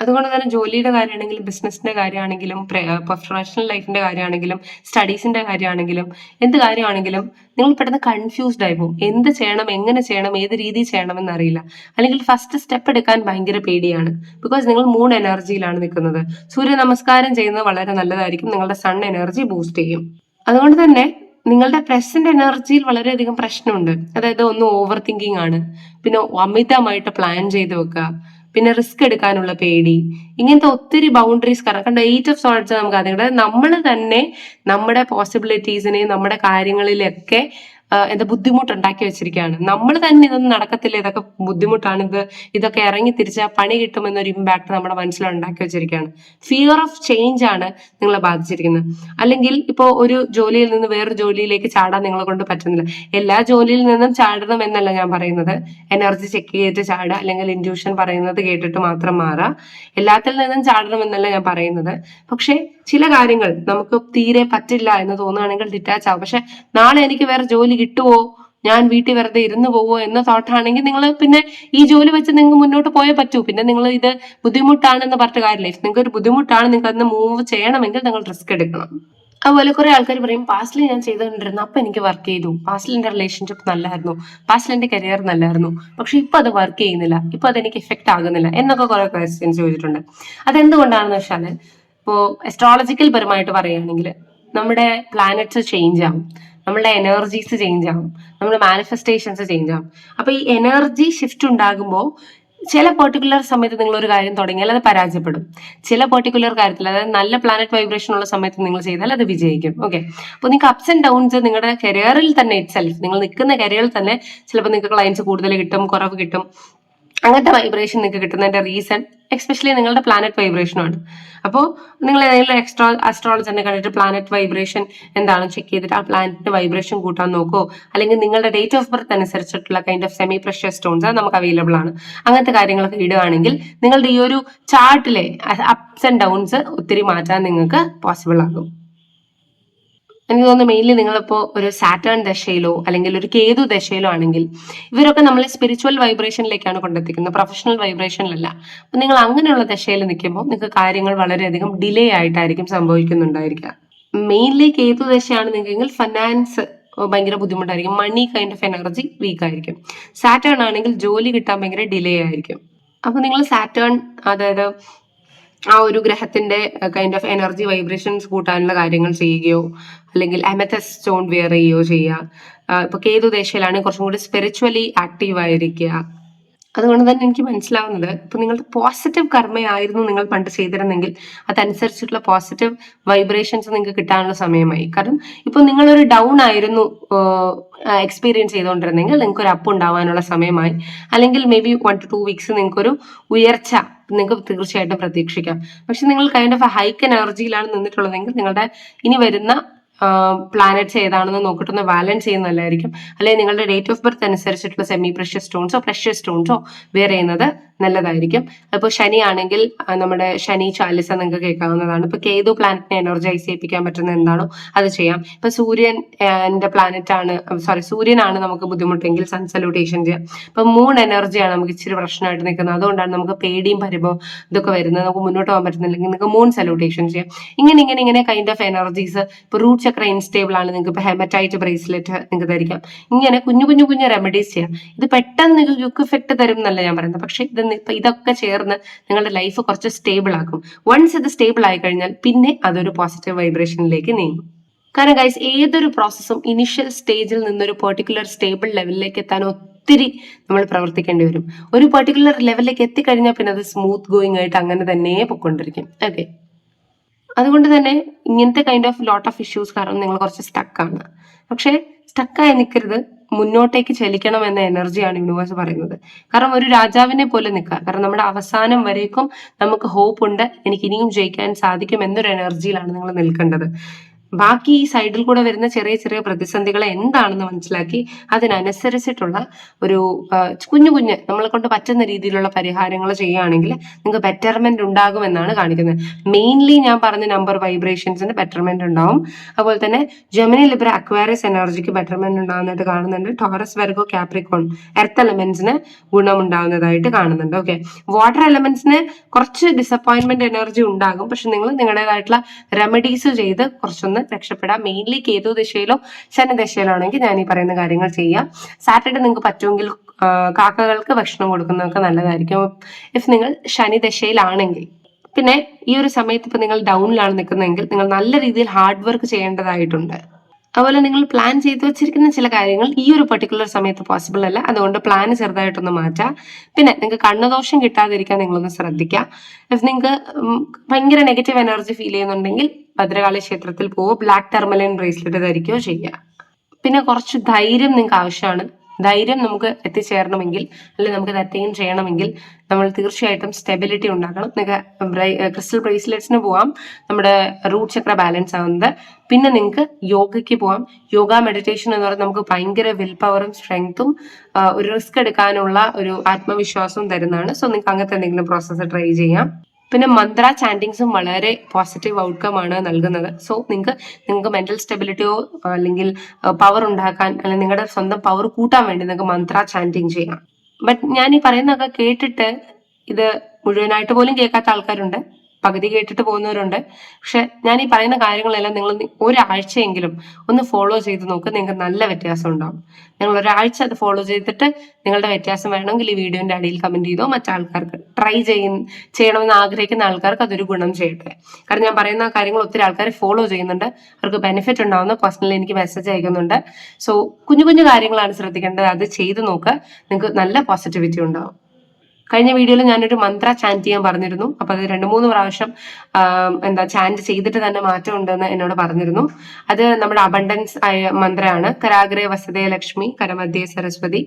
അതുകൊണ്ട് തന്നെ ജോലിയുടെ കാര്യമാണെങ്കിലും ബിസിനസിന്റെ കാര്യമാണെങ്കിലും പ്രൊഫഷണൽ ലൈഫിന്റെ കാര്യമാണെങ്കിലും സ്റ്റഡീസിന്റെ കാര്യമാണെങ്കിലും എന്ത് കാര്യമാണെങ്കിലും നിങ്ങൾ പെട്ടെന്ന് കൺഫ്യൂസ്ഡ് ആയി പോകും. എന്ത് ചെയ്യണം എങ്ങനെ ചെയ്യണം ഏത് രീതിയിൽ ചെയ്യണമെന്ന് അറിയില്ല അല്ലെങ്കിൽ ഫസ്റ്റ് സ്റ്റെപ്പ് എടുക്കാൻ ഭയങ്കര പേടിയാണ്. ബിക്കോസ് നിങ്ങൾ മൂൺ എനർജിയിലാണ് നിൽക്കുന്നത്. സൂര്യ നമസ്കാരം ചെയ്യുന്നത് വളരെ നല്ലതായിരിക്കും. നിങ്ങളുടെ സൺ എനർജി ബൂസ്റ്റ് ചെയ്യും. അതുകൊണ്ട് തന്നെ നിങ്ങളുടെ പ്രസന്റ് എനർജിയിൽ വളരെയധികം പ്രശ്നമുണ്ട്. അതായത് ഒന്ന് ഓവർ തിങ്കിങ് ആണ്. പിന്നെ അമിതമായിട്ട് പ്ലാൻ ചെയ്ത് വെക്കുക. പിന്നെ റിസ്ക് എടുക്കാനുള്ള പേടി. ഇങ്ങനത്തെ ഒത്തിരി ബൗണ്ടറീസ് കാരണം കണ്ടോ എയ്റ്റ് ഓഫ് സോൾട്സ് നമുക്ക് അതുകൊണ്ട് നമ്മൾ തന്നെ നമ്മുടെ പോസിബിലിറ്റീസിനെയും നമ്മുടെ കാര്യങ്ങളിലൊക്കെ എന്താ ബുദ്ധിമുട്ടുണ്ടാക്കി വെച്ചിരിക്കുകയാണ്. നമ്മൾ തന്നെ ഇതൊന്നും നടക്കത്തില്ല. ഇതൊക്കെ ബുദ്ധിമുട്ടാണ്. ഇത് ഇതൊക്കെ ഇറങ്ങി തിരിച്ചാൽ പണി കിട്ടുമെന്നൊരു ഇമ്പാക്ട് നമ്മുടെ മനസ്സിൽ ഉണ്ടാക്കി വെച്ചിരിക്കുകയാണ്. ഫിയർ ഓഫ് ചേഞ്ച് ആണ് നിങ്ങളെ ബാധിച്ചിരിക്കുന്നത്. അല്ലെങ്കിൽ ഇപ്പോൾ ഒരു ജോലിയിൽ നിന്ന് വേറൊരു ജോലിയിലേക്ക് ചാടാൻ നിങ്ങളെ കൊണ്ട് പറ്റുന്നില്ല. എല്ലാ ജോലിയിൽ നിന്നും ചാടണം എന്നല്ല ഞാൻ പറയുന്നത്. എനർജി ചെക്ക് ചെയ്തിട്ട് ചാടുക അല്ലെങ്കിൽ ഇൻഡ്യൂഷൻ പറയുന്നത് കേട്ടിട്ട് മാത്രം മാറുക. എല്ലാത്തിൽ നിന്നും ചാടണം എന്നല്ല ഞാൻ പറയുന്നത്. പക്ഷേ ചില കാര്യങ്ങൾ നമുക്ക് തീരെ പറ്റില്ല എന്ന് തോന്നുകയാണെങ്കിൽ ഡിറ്റാച്ച് ആവും പക്ഷെ നാളെ എനിക്ക് വേറെ ജോലി കിട്ടുമോ ഞാൻ വീട്ടിൽ വെറുതെ ഇരുന്ന് പോവോ എന്ന തോട്ടാണെങ്കിൽ നിങ്ങൾ പിന്നെ ഈ ജോലി വെച്ച് നിങ്ങൾക്ക് മുന്നോട്ട് പോയേ പറ്റൂ. പിന്നെ നിങ്ങൾ ഇത് ബുദ്ധിമുട്ടാണെന്ന് പറഞ്ഞ കാര്യമില്ല. നിങ്ങൾക്ക് ഒരു ബുദ്ധിമുട്ടാണ് നിങ്ങൾ അതിന് മൂവ് ചെയ്യണമെങ്കിൽ നിങ്ങൾ റിസ്ക് എടുക്കണം. അതുപോലെ കുറെ ആൾക്കാർ പറയും പാസ്റ്റിൽ ഞാൻ ചെയ്തുകൊണ്ടിരുന്നു അപ്പൊ എനിക്ക് വർക്ക് ചെയ്തു. പാസ്റ്റിൽ എന്റെ റിലേഷൻഷിപ്പ് നല്ലായിരുന്നു. പാസ്റ്റിൽ എന്റെ കരിയർ നല്ലായിരുന്നു. പക്ഷെ ഇപ്പൊ അത് വർക്ക് ചെയ്യുന്നില്ല. ഇപ്പൊ അത് എനിക്ക് എഫക്ട് ആകുന്നില്ല. എന്നൊക്കെ കുറെ ക്വസ്റ്റ്യൻസ് ചോദിച്ചിട്ടുണ്ട്. അതെന്തുകൊണ്ടാണെന്ന് വെച്ചാൽ ഇപ്പോ എസ്ട്രോളജിക്കൽ പരമായിട്ട് പറയുകയാണെങ്കിൽ നമ്മുടെ പ്ലാനറ്റ്സ് ചേഞ്ച് ആവും. നമ്മളുടെ എനർജീസ് ചേഞ്ച് ആവും. നമ്മുടെ മാനിഫെസ്റ്റേഷൻസ് ചേഞ്ച് ആവും. അപ്പൊ ഈ എനർജി ഷിഫ്റ്റ് ഉണ്ടാകുമ്പോൾ ചില പെർട്ടിക്കുലർ സമയത്ത് നിങ്ങൾ ഒരു കാര്യം തുടങ്ങിയാൽ അത് പരാജയപ്പെടും. ചില പെർട്ടിക്കുലർ കാര്യത്തിൽ അതായത് നല്ല പ്ലാനറ്റ് വൈബ്രേഷൻ ഉള്ള സമയത്ത് നിങ്ങൾ ചെയ്താൽ അത് വിജയിക്കും. ഓക്കെ അപ്പോൾ നിങ്ങൾക്ക് അപ്സ് ആൻഡ് ഡൗൺസ് നിങ്ങളുടെ കരിയറിൽ തന്നെ ഇറ്റ് സെൽഫ് നിങ്ങൾ നിൽക്കുന്ന കരിയറിൽ തന്നെ ചിലപ്പോൾ നിങ്ങൾക്ക് ക്ലയൻസ് കൂടുതൽ കിട്ടും കുറവ് കിട്ടും. അങ്ങനത്തെ വൈബ്രേഷൻ നിങ്ങൾക്ക് കിട്ടുന്നതിന്റെ റീസൺ എക്സ്പെഷ്യലി നിങ്ങളുടെ പ്ലാനറ്റ് വൈബ്രേഷനാണ് അപ്പോൾ നിങ്ങൾ ഏതെങ്കിലും എക്സ്ട്രാ അസ്ട്രോളജറിനെ കണ്ടിട്ട് പ്ലാനറ്റ് വൈബ്രേഷൻ എന്താണ് ചെക്ക് ചെയ്തിട്ട് ആ പ്ലാനറ്റിന്റെ വൈബ്രേഷൻ കൂട്ടാൻ നോക്കോ. അല്ലെങ്കിൽ നിങ്ങളുടെ ഡേറ്റ് ഓഫ് ബർത്ത് അനുസരിച്ചിട്ടുള്ള kind of semi precious stones നമുക്ക് അവൈലബിൾ ആണ്. അങ്ങനത്തെ കാര്യങ്ങളൊക്കെ ഇടുകയാണെങ്കിൽ നിങ്ങളുടെ ഈ ഒരു ചാർട്ടിലെ അപ്സ് ആൻഡ് ഡൗൺസ് ഒത്തിരി മാറ്റാൻ നിങ്ങൾക്ക് പോസിബിൾ ആകും. എനിക്ക് തോന്നുന്നു മെയിൻലി നിങ്ങളിപ്പോ ഒരു സാറ്റേൺ ദശയിലോ അല്ലെങ്കിൽ ഒരു കേതു ദശയിലോ ആണെങ്കിൽ ഇവരൊക്കെ നമ്മളെ സ്പിരിച്വൽ വൈബ്രേഷനിലേക്കാണ് കൊണ്ടെത്തിക്കുന്നത്. പ്രൊഫഷണൽ വൈബ്രേഷനിലല്ല അപ്പൊ നിങ്ങൾ അങ്ങനെയുള്ള ദശയിൽ നിൽക്കുമ്പോൾ നിങ്ങൾക്ക് കാര്യങ്ങൾ വളരെയധികം ഡിലേ ആയിട്ടായിരിക്കും സംഭവിക്കുന്നുണ്ടായിരിക്കുക. മെയിൻലി കേതു ദശയാണ് നിങ്ങൾക്കെങ്കിൽ ഫൈനാൻസ് ഭയങ്കര ബുദ്ധിമുട്ടായിരിക്കും. Money kind of energy weak ആയിരിക്കും. സാറ്റേൺ ആണെങ്കിൽ ജോലി കിട്ടാൻ ഭയങ്കര ഡിലേ ആയിരിക്കും. അപ്പൊ നിങ്ങൾ സാറ്റേൺ അതായത് ആ ഒരു ഗ്രഹത്തിന്റെ കൈൻഡ് ഓഫ് എനർജി വൈബ്രേഷൻസ് കൂട്ടാനുള്ള കാര്യങ്ങൾ ചെയ്യുകയോ അല്ലെങ്കിൽ അമത്തസ് സ്റ്റോൺ വെയർ ചെയ്യുകയോ ചെയ്യുക. ഇപ്പൊ കേതു ദേശയിലാണ് കുറച്ചും കൂടി സ്പിരിച്വലി ആക്റ്റീവ് ആയിരിക്കുക. അതുകൊണ്ട് തന്നെ എനിക്ക് മനസ്സിലാവുന്നത് ഇപ്പൊ നിങ്ങളുടെ പോസിറ്റീവ് കർമ്മയായിരുന്നു നിങ്ങൾ പണ്ട് ചെയ്തിരുന്നെങ്കിൽ അതനുസരിച്ചിട്ടുള്ള പോസിറ്റീവ് വൈബ്രേഷൻസ് നിങ്ങൾക്ക് കിട്ടാനുള്ള സമയമായി. കാരണം ഇപ്പൊ നിങ്ങളൊരു ഡൗൺ ആയിരുന്നു എക്സ്പീരിയൻസ് ചെയ്തുകൊണ്ടിരുന്നെങ്കിൽ നിങ്ങൾക്ക് ഒരു അപ്പ് ഉണ്ടാവാനുള്ള സമയമായി. അല്ലെങ്കിൽ may be one two two weeks നിങ്ങൾക്കൊരു ഉയർച്ച നിങ്ങൾക്ക് തീർച്ചയായിട്ടും പ്രതീക്ഷിക്കാം. പക്ഷെ നിങ്ങൾ കൈൻഡ് ഓഫ് ഹൈക്ക് എനർജിയിലാണ് നിന്നിട്ടുള്ളതെങ്കിൽ നിങ്ങളുടെ ഇനി വരുന്ന പ്ലാനറ്റ്സ് ഏതാണെന്ന് നോക്കിയിട്ടൊന്ന് ബാലൻസ് ചെയ്യുന്നതല്ലായിരിക്കും. അല്ലെങ്കിൽ നിങ്ങളുടെ ഡേറ്റ് ഓഫ് ബർത്ത് അനുസരിച്ചിട്ടുള്ള സെമി പ്രഷ്യസ് സ്റ്റോൺസോ പ്രഷ്യസ് സ്റ്റോൺസോ വെയർ ചെയ്യുന്നത് നല്ലതായിരിക്കും. അപ്പോൾ ശനി ആണെങ്കിൽ നമ്മുടെ ശനി ചാലിസ നിങ്ങൾക്ക് കേൾക്കാവുന്നതാണ്. ഇപ്പൊ കേതു പ്ലാനറ്റിനെ എനർജൈസ് ചെയ്യിപ്പിക്കാൻ പറ്റുന്ന എന്താണോ അത് ചെയ്യാം. ഇപ്പൊ സൂര്യൻ എന്റെ പ്ലാനറ്റ് ആണ് സോറി സൂര്യനാണ് നമുക്ക് ബുദ്ധിമുട്ടെങ്കിൽ സൺ സല്യൂട്ടേഷൻ ചെയ്യാം. ഇപ്പൊ മൂൺ എനർജിയാണ് നമുക്ക് ഇച്ചിരി പ്രശ്നമായിട്ട് നിൽക്കുന്നത്. അതുകൊണ്ടാണ് നമുക്ക് പേടിയും പരിഭവം ഇതൊക്കെ വരുന്നത്. നമുക്ക് മുന്നോട്ട് പോകാൻ പറ്റുന്നില്ലെങ്കിൽ നിങ്ങൾക്ക് മൂൺ സല്യൂട്ടേഷൻ ചെയ്യാം. ഇങ്ങനെ ഇങ്ങനെ ഇങ്ങനെ കൈൻഡ് ഓഫ് എനർജീസ് ഇപ്പൊ റൂട്ട് ചക്ര ഇൻസ്റ്റേബിൾ ആണ്. നിങ്ങൾക്ക് ഇപ്പൊ ഹെമറ്റൈറ്റ് ബ്രേസ്ലെറ്റ് നിങ്ങൾക്ക് ധരിക്കാം. ഇങ്ങനെ കുഞ്ഞു കുഞ്ഞു കുഞ്ഞു റെമഡീസ് ചെയ്യാം. ഇത് പെട്ടെന്ന് നിങ്ങൾക്ക് യുക്ക് ഇഫക്റ്റ് തരും എന്നല്ല ഞാൻ പറയുന്നത്. പക്ഷെ ഇത് ഇപ്പൊ ഇതൊക്കെ ചേർന്ന് നിങ്ങളുടെ ലൈഫ് കുറച്ച് സ്റ്റേബിൾ ആക്കും. വൺസ് ഇത് സ്റ്റേബിൾ ആയി കഴിഞ്ഞാൽ പിന്നെ അതൊരു പോസിറ്റീവ് വൈബ്രേഷനിലേക്ക് നീങ്ങും. കാരണം ഗൈസ് ഏതൊരു പ്രോസസ്സും ഇനിഷ്യൽ സ്റ്റേജിൽ നിന്നൊരു പെർട്ടിക്കുലർ സ്റ്റേബിൾ ലെവലിലേക്ക് എത്താൻ ഒത്തിരി നമ്മൾ പ്രവർത്തിക്കേണ്ടി വരും. ഒരു പെർട്ടിക്കുലർ ലെവലിലേക്ക് എത്തിക്കഴിഞ്ഞാൽ പിന്നെ അത് സ്മൂത്ത് ഗോയിങ് ആയിട്ട് അങ്ങനെ തന്നെ പൊക്കൊണ്ടിരിക്കും ഓക്കെ അതുകൊണ്ട് തന്നെ ഇങ്ങനത്തെ kind of lot of issues കാരണം നിങ്ങൾ കുറച്ച് സ്റ്റക്കാണ് പക്ഷേ സ്റ്റക്കായി നിൽക്കരുത് മുന്നോട്ടേക്ക് ചലിക്കണം എന്ന എനർജിയാണ് യൂണിവേഴ്സ് പറയുന്നത്. കാരണം ഒരു രാജാവിനെ പോലെ നിൽക്കുക. കാരണം നമ്മുടെ അവസാനം വരേക്കും നമുക്ക് ഹോപ്പ് ഉണ്ട്. എനിക്ക് ഇനിയും ജയിക്കാൻ സാധിക്കും എന്നൊരു എനർജിയിലാണ് നിങ്ങൾ നിൽക്കേണ്ടത്. ബാക്കി ഈ സൈഡിൽ കൂടെ വരുന്ന ചെറിയ ചെറിയ പ്രതിസന്ധികൾ എന്താണെന്ന് മനസ്സിലാക്കി അതിനനുസരിച്ചിട്ടുള്ള ഒരു കുഞ്ഞു കുഞ്ഞ് നമ്മളെ കൊണ്ട് പറ്റുന്ന രീതിയിലുള്ള പരിഹാരങ്ങൾ ചെയ്യുകയാണെങ്കിൽ നിങ്ങൾക്ക് ബെറ്റർമെന്റ് ഉണ്ടാകുമെന്നാണ് കാണിക്കുന്നത്. മെയിൻലി ഞാൻ പറഞ്ഞ നമ്പർ വൈബ്രേഷൻസിന് ബെറ്റർമെന്റ് ഉണ്ടാവും. അതുപോലെ തന്നെ ജെമിനി ലിബ്ര അക്വാരിയസ് എനർജിക്ക് ബെറ്റർമെന്റ് ഉണ്ടാകുന്നതായിട്ട് കാണുന്നുണ്ട്. ടോറസ് വെർഗോ കാപ്രിക്കോൺ എർത്ത് എലമെന്റ്സിന് ഗുണം ഉണ്ടാകുന്നതായിട്ട് കാണുന്നുണ്ട്. ഓക്കെ വാട്ടർ എലമെന്റ്സിന് കുറച്ച് ഡിസപ്പോയിന്റ്മെന്റ് എനർജി ഉണ്ടാകും. പക്ഷെ നിങ്ങൾ നിങ്ങളുടേതായിട്ടുള്ള റെമഡീസ് ചെയ്ത് കുറച്ചൊന്ന് രക്ഷപ്പെടാം. മെയിൻലി കേതു ദിശയിലോ ശനി ദിശയിലോ ആണെങ്കിൽ ഞാൻ ഈ പറയുന്ന കാര്യങ്ങൾ ചെയ്യാം. സാറ്റർഡേ നിങ്ങൾക്ക് പറ്റുമെങ്കിൽ കാക്കകൾക്ക് ഭക്ഷണം കൊടുക്കുന്നതൊക്കെ നല്ലതായിരിക്കും. ഇഫ് നിങ്ങൾ ശനി ദശയിലാണെങ്കിൽ പിന്നെ ഈ ഒരു സമയത്ത് ഇപ്പൊ നിങ്ങൾ ഡൗണിലാണ് നിൽക്കുന്നതെങ്കിൽ നിങ്ങൾ നല്ല രീതിയിൽ ഹാർഡ് വർക്ക് ചെയ്യേണ്ടതായിട്ടുണ്ട്. അതുപോലെ നിങ്ങൾ പ്ലാൻ ചെയ്തു വെച്ചിരിക്കുന്ന ചില കാര്യങ്ങൾ ഈ ഒരു പെർട്ടിക്കുലർ സമയത്ത് പോസിബിൾ അല്ല. അതുകൊണ്ട് പ്ലാൻ ചെറുതായിട്ടൊന്ന് മാറ്റാം. പിന്നെ നിങ്ങൾക്ക് കണ്ണുദോഷം കിട്ടാതിരിക്കാൻ നിങ്ങളൊന്ന് ശ്രദ്ധിക്കുക നിങ്ങൾക്ക് ഭയങ്കര നെഗറ്റീവ് എനർജി ഫീൽ ചെയ്യുന്നുണ്ടെങ്കിൽ ഭദ്രകാളി ക്ഷേത്രത്തിൽ പോവോ ബ്ലാക്ക് ടെർമലൈൻ ബ്രേസ്ലെറ്റ് ധരിക്കുകയോ ചെയ്യുക. പിന്നെ കുറച്ച് ധൈര്യം നിങ്ങൾക്ക് ആവശ്യമാണ്. ധൈര്യം നമുക്ക് എത്തിച്ചേരണമെങ്കിൽ അല്ലെങ്കിൽ നമുക്ക് അറ്റൈൻ ചെയ്യണമെങ്കിൽ നമ്മൾ തീർച്ചയായിട്ടും സ്റ്റെബിലിറ്റി ഉണ്ടാക്കണം. നിങ്ങൾക്ക് ക്രിസ്റ്റൽ ബ്രേസ്ലെറ്റ്സിന് പോവാം. നമ്മുടെ റൂട്ട് ചക്ര ബാലൻസ് ആവുന്നത്. പിന്നെ നിങ്ങൾക്ക് യോഗയ്ക്ക് പോവാം. യോഗ മെഡിറ്റേഷൻ എന്ന് പറയുന്നത് നമുക്ക് ഭയങ്കര വിൽ പവറും സ്ട്രെങ്ത്തും ഒരു റിസ്ക് എടുക്കാനുള്ള ഒരു ആത്മവിശ്വാസവും തരുന്നതാണ്. സോ നിങ്ങൾക്ക് അങ്ങനത്തെ എന്തെങ്കിലും പ്രോസസ്സ് ട്രൈ ചെയ്യാം. പിന്നെ മന്ത്ര ചാൻഡിങ്സും വളരെ പോസിറ്റീവ് ഔട്ട്കം ആണ് നൽകുന്നത്. സോ നിങ്ങൾക്ക് നിങ്ങൾക്ക് മെന്റൽ സ്റ്റെബിലിറ്റിയോ അല്ലെങ്കിൽ പവർ ഉണ്ടാക്കാൻ അല്ലെങ്കിൽ നിങ്ങളുടെ സ്വന്തം പവർ കൂട്ടാൻ വേണ്ടി നിങ്ങൾക്ക് മന്ത്ര ചാൻഡിങ് ചെയ്യാം. ബട്ട് ഞാൻ ഈ പറയുന്നതൊക്കെ കേട്ടിട്ട് ഇത് മുഴുവനായിട്ട് പോലും കേൾക്കാത്ത ആൾക്കാരുണ്ട്. പകുതി കേട്ടിട്ട് പോകുന്നവരുണ്ട്. പക്ഷെ ഞാൻ ഈ പറയുന്ന കാര്യങ്ങളെല്ലാം നിങ്ങൾ ഒരാഴ്ചയെങ്കിലും ഒന്ന് ഫോളോ ചെയ്ത് നോക്ക്. നിങ്ങൾക്ക് നല്ല വ്യത്യാസം ഉണ്ടാവും. നിങ്ങൾ ഒരാഴ്ച അത് ഫോളോ ചെയ്തിട്ട് നിങ്ങളുടെ വ്യത്യാസം വേണമെങ്കിൽ ഈ വീഡിയോന്റെ അടിയിൽ കമന്റ് ചെയ്തോ മറ്റാൾക്കാർക്ക് ട്രൈ ചെയ്യുന്ന ചെയ്യണമെന്ന് ആഗ്രഹിക്കുന്ന ആൾക്കാർക്ക് അതൊരു ഗുണം ചെയ്യട്ടെ. കാരണം ഞാൻ പറയുന്ന കാര്യങ്ങൾ ഒത്തിരി ആൾക്കാർ ഫോളോ ചെയ്യുന്നുണ്ട്. അവർക്ക് ബെനിഫിറ്റ് ഉണ്ടാവുന്ന പേഴ്സണലി എനിക്ക് മെസ്സേജ് അയക്കുന്നുണ്ട്. സോ കുഞ്ഞു കുഞ്ഞു കാര്യങ്ങളാണ് ശ്രദ്ധിക്കേണ്ടത്. അത് ചെയ്ത് നോക്ക്. നിങ്ങൾക്ക് നല്ല പോസിറ്റിവിറ്റി ഉണ്ടാവും. കഴിഞ്ഞ വീഡിയോയിൽ ഞാനൊരു മന്ത്ര ചാന്റ് ചെയ്യാൻ പറഞ്ഞിരുന്നു. അപ്പൊ അത് രണ്ട് മൂന്ന് പ്രാവശ്യം എന്താ ചാന്റ് ചെയ്തിട്ട് തന്നെ മാറ്റം ഉണ്ടെന്ന് എന്നോട് പറഞ്ഞിരുന്നു. അത് നമ്മുടെ അബണ്ടൻസ് ആയ മന്ത്രമാണ് കരാഗ്രേ വസതേ ലക്ഷ്മി കരമധ്യേ സരസ്വതി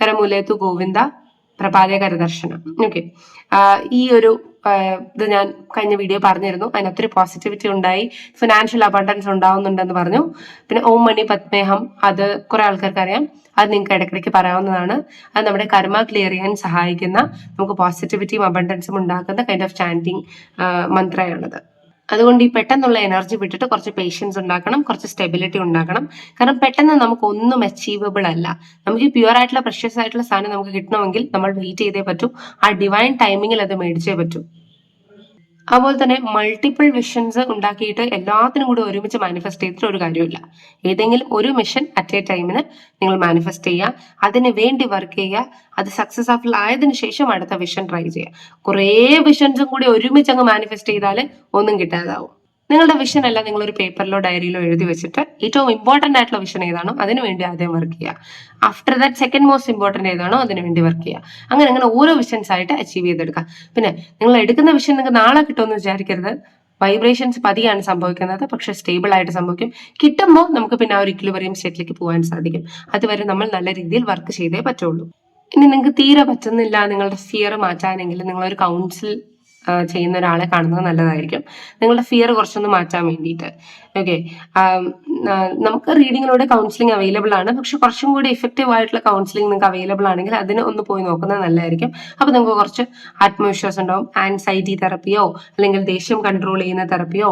കരമൂലേത്തു ഗോവിന്ദ പ്രഭാതേ കരദർശനം ഓക്കെ ഈ ഒരു ഇത് ഞാൻ കഴിഞ്ഞ വീഡിയോ പറഞ്ഞിരുന്നു. അതിനൊത്തിരി പോസിറ്റിവിറ്റി ഉണ്ടായി. ഫിനാൻഷ്യൽ അബണ്ടൻസ് ഉണ്ടാവുന്നുണ്ടെന്ന് പറഞ്ഞു. പിന്നെ ഓം മണി പത്മേഹം അത് കുറെ ആൾക്കാർക്ക് അറിയാം. അത് നിങ്ങൾക്ക് ഇടയ്ക്കിടയ്ക്ക് പറയാവുന്നതാണ്. അത് നമ്മുടെ കർമ്മ ക്ലിയർ ചെയ്യാൻ സഹായിക്കുന്ന നമുക്ക് പോസിറ്റിവിറ്റിയും അബണ്ടൻസും ഉണ്ടാക്കുന്ന കൈൻഡ് ഓഫ് ചാന്റിങ് മന്ത്രയാണത് അതുകൊണ്ട് ഈ പെട്ടെന്നുള്ള എനർജി വിട്ടിട്ട് കുറച്ച് പേഷ്യൻസ് ഉണ്ടാക്കണം കുറച്ച് സ്റ്റെബിലിറ്റി ഉണ്ടാക്കണം. കാരണം പെട്ടെന്ന് നമുക്ക് ഒന്നും അച്ചീവബിൾ അല്ല. നമുക്ക് പ്യുവർ ആയിട്ടുള്ള പ്രഷ്യസ് ആയിട്ടുള്ള സാധനം നമുക്ക് കിട്ടണമെങ്കിൽ നമ്മൾ വെയിറ്റ് ചെയ്തേ പറ്റൂ. ആ ഡിവൈൻ ടൈമിങ്ങിൽ അത് മേടിച്ചേ പറ്റൂ. അതുപോലെ തന്നെ മൾട്ടിപ്പിൾ വിഷൻസ് ഉണ്ടാക്കിയിട്ട് എല്ലാത്തിനും കൂടി ഒരുമിച്ച് മാനിഫെസ്റ്റ് ചെയ്തിട്ട് ഒരു കാര്യമില്ല ഏതെങ്കിലും ഒരു മിഷൻ അറ്റ് എ ടൈമിന് നിങ്ങൾ മാനിഫെസ്റ്റ് ചെയ്യുക. അതിന് വേണ്ടി വർക്ക് ചെയ്യുക. അത് സക്സസ്ഫുൾ ആയതിനു ശേഷം അടുത്ത വിഷൻ ട്രൈ ചെയ്യുക. കുറേ വിഷൻസും കൂടി ഒരുമിച്ച് അങ്ങ് മാനിഫെസ്റ്റ് ചെയ്താൽ ഒന്നും കിട്ടാതാവും. നിങ്ങളുടെ വിഷൻ അല്ല നിങ്ങൾ ഒരു പേപ്പറിലോ ഡയറിയിലോ എഴുതി വെച്ചിട്ട് ഏറ്റവും ഇമ്പോർട്ടന്റ് ആയിട്ടുള്ള വിഷൻ ഏതാണോ അതിനു വേണ്ടി ആദ്യം വർക്ക് ചെയ്യുക. After that second most important ഏതാണോ അതിനു വേണ്ടി വർക്ക് ചെയ്യുക. അങ്ങനെ അങ്ങനെ ഓരോ വിഷൻസ് ആയിട്ട് അച്ചീവ് ചെയ്തെടുക്കുക. പിന്നെ നിങ്ങൾ എടുക്കുന്ന വിഷൻ നിങ്ങൾക്ക് നാളെ കിട്ടുമെന്ന് വിചാരിക്കരുത്. വൈബ്രേഷൻസ് പതിയാണ് സംഭവിക്കുന്നത്. പക്ഷെ സ്റ്റേബിൾ ആയിട്ട് സംഭവിക്കും. കിട്ടുമ്പോൾ നമുക്ക് പിന്നെ ആ ഒരു ഇക്വിലിബറിയം സ്റ്റേറ്റിലേക്ക് പോകാൻ സാധിക്കും. അതുവരെ നമ്മൾ നല്ല രീതിയിൽ വർക്ക് ചെയ്തേ പറ്റുള്ളൂ. ഇനി നിങ്ങൾക്ക് തീരെ പറ്റുന്നില്ല നിങ്ങളുടെ ഫിയർ മാറ്റാനെങ്കിൽ നിങ്ങളൊരു കൗൺസിൽ ചെയ്യുന്ന ഒരാളെ കാണുന്നത് നല്ലതായിരിക്കും. നിങ്ങളുടെ ഫിയർ കുറച്ചൊന്ന് മാറ്റാൻ വേണ്ടിയിട്ട്. ഓക്കെ നമുക്ക് റീഡിങ്ങിലൂടെ കൗൺസിലിംഗ് അവൈലബിൾ ആണ്. പക്ഷെ കുറച്ചും കൂടി എഫക്റ്റീവ് ആയിട്ടുള്ള കൗൺസിലിംഗ് നിങ്ങൾക്ക് അവൈലബിൾ ആണെങ്കിൽ അതിന് ഒന്ന് പോയി നോക്കുന്നത് നല്ലതായിരിക്കും. അപ്പോൾ നിങ്ങൾക്ക് കുറച്ച് ആത്മവിശ്വാസം ഉണ്ടാവും. ആൻസൈറ്റി തെറപ്പിയോ അല്ലെങ്കിൽ ദേഷ്യം കൺട്രോൾ ചെയ്യുന്ന തെറപ്പിയോ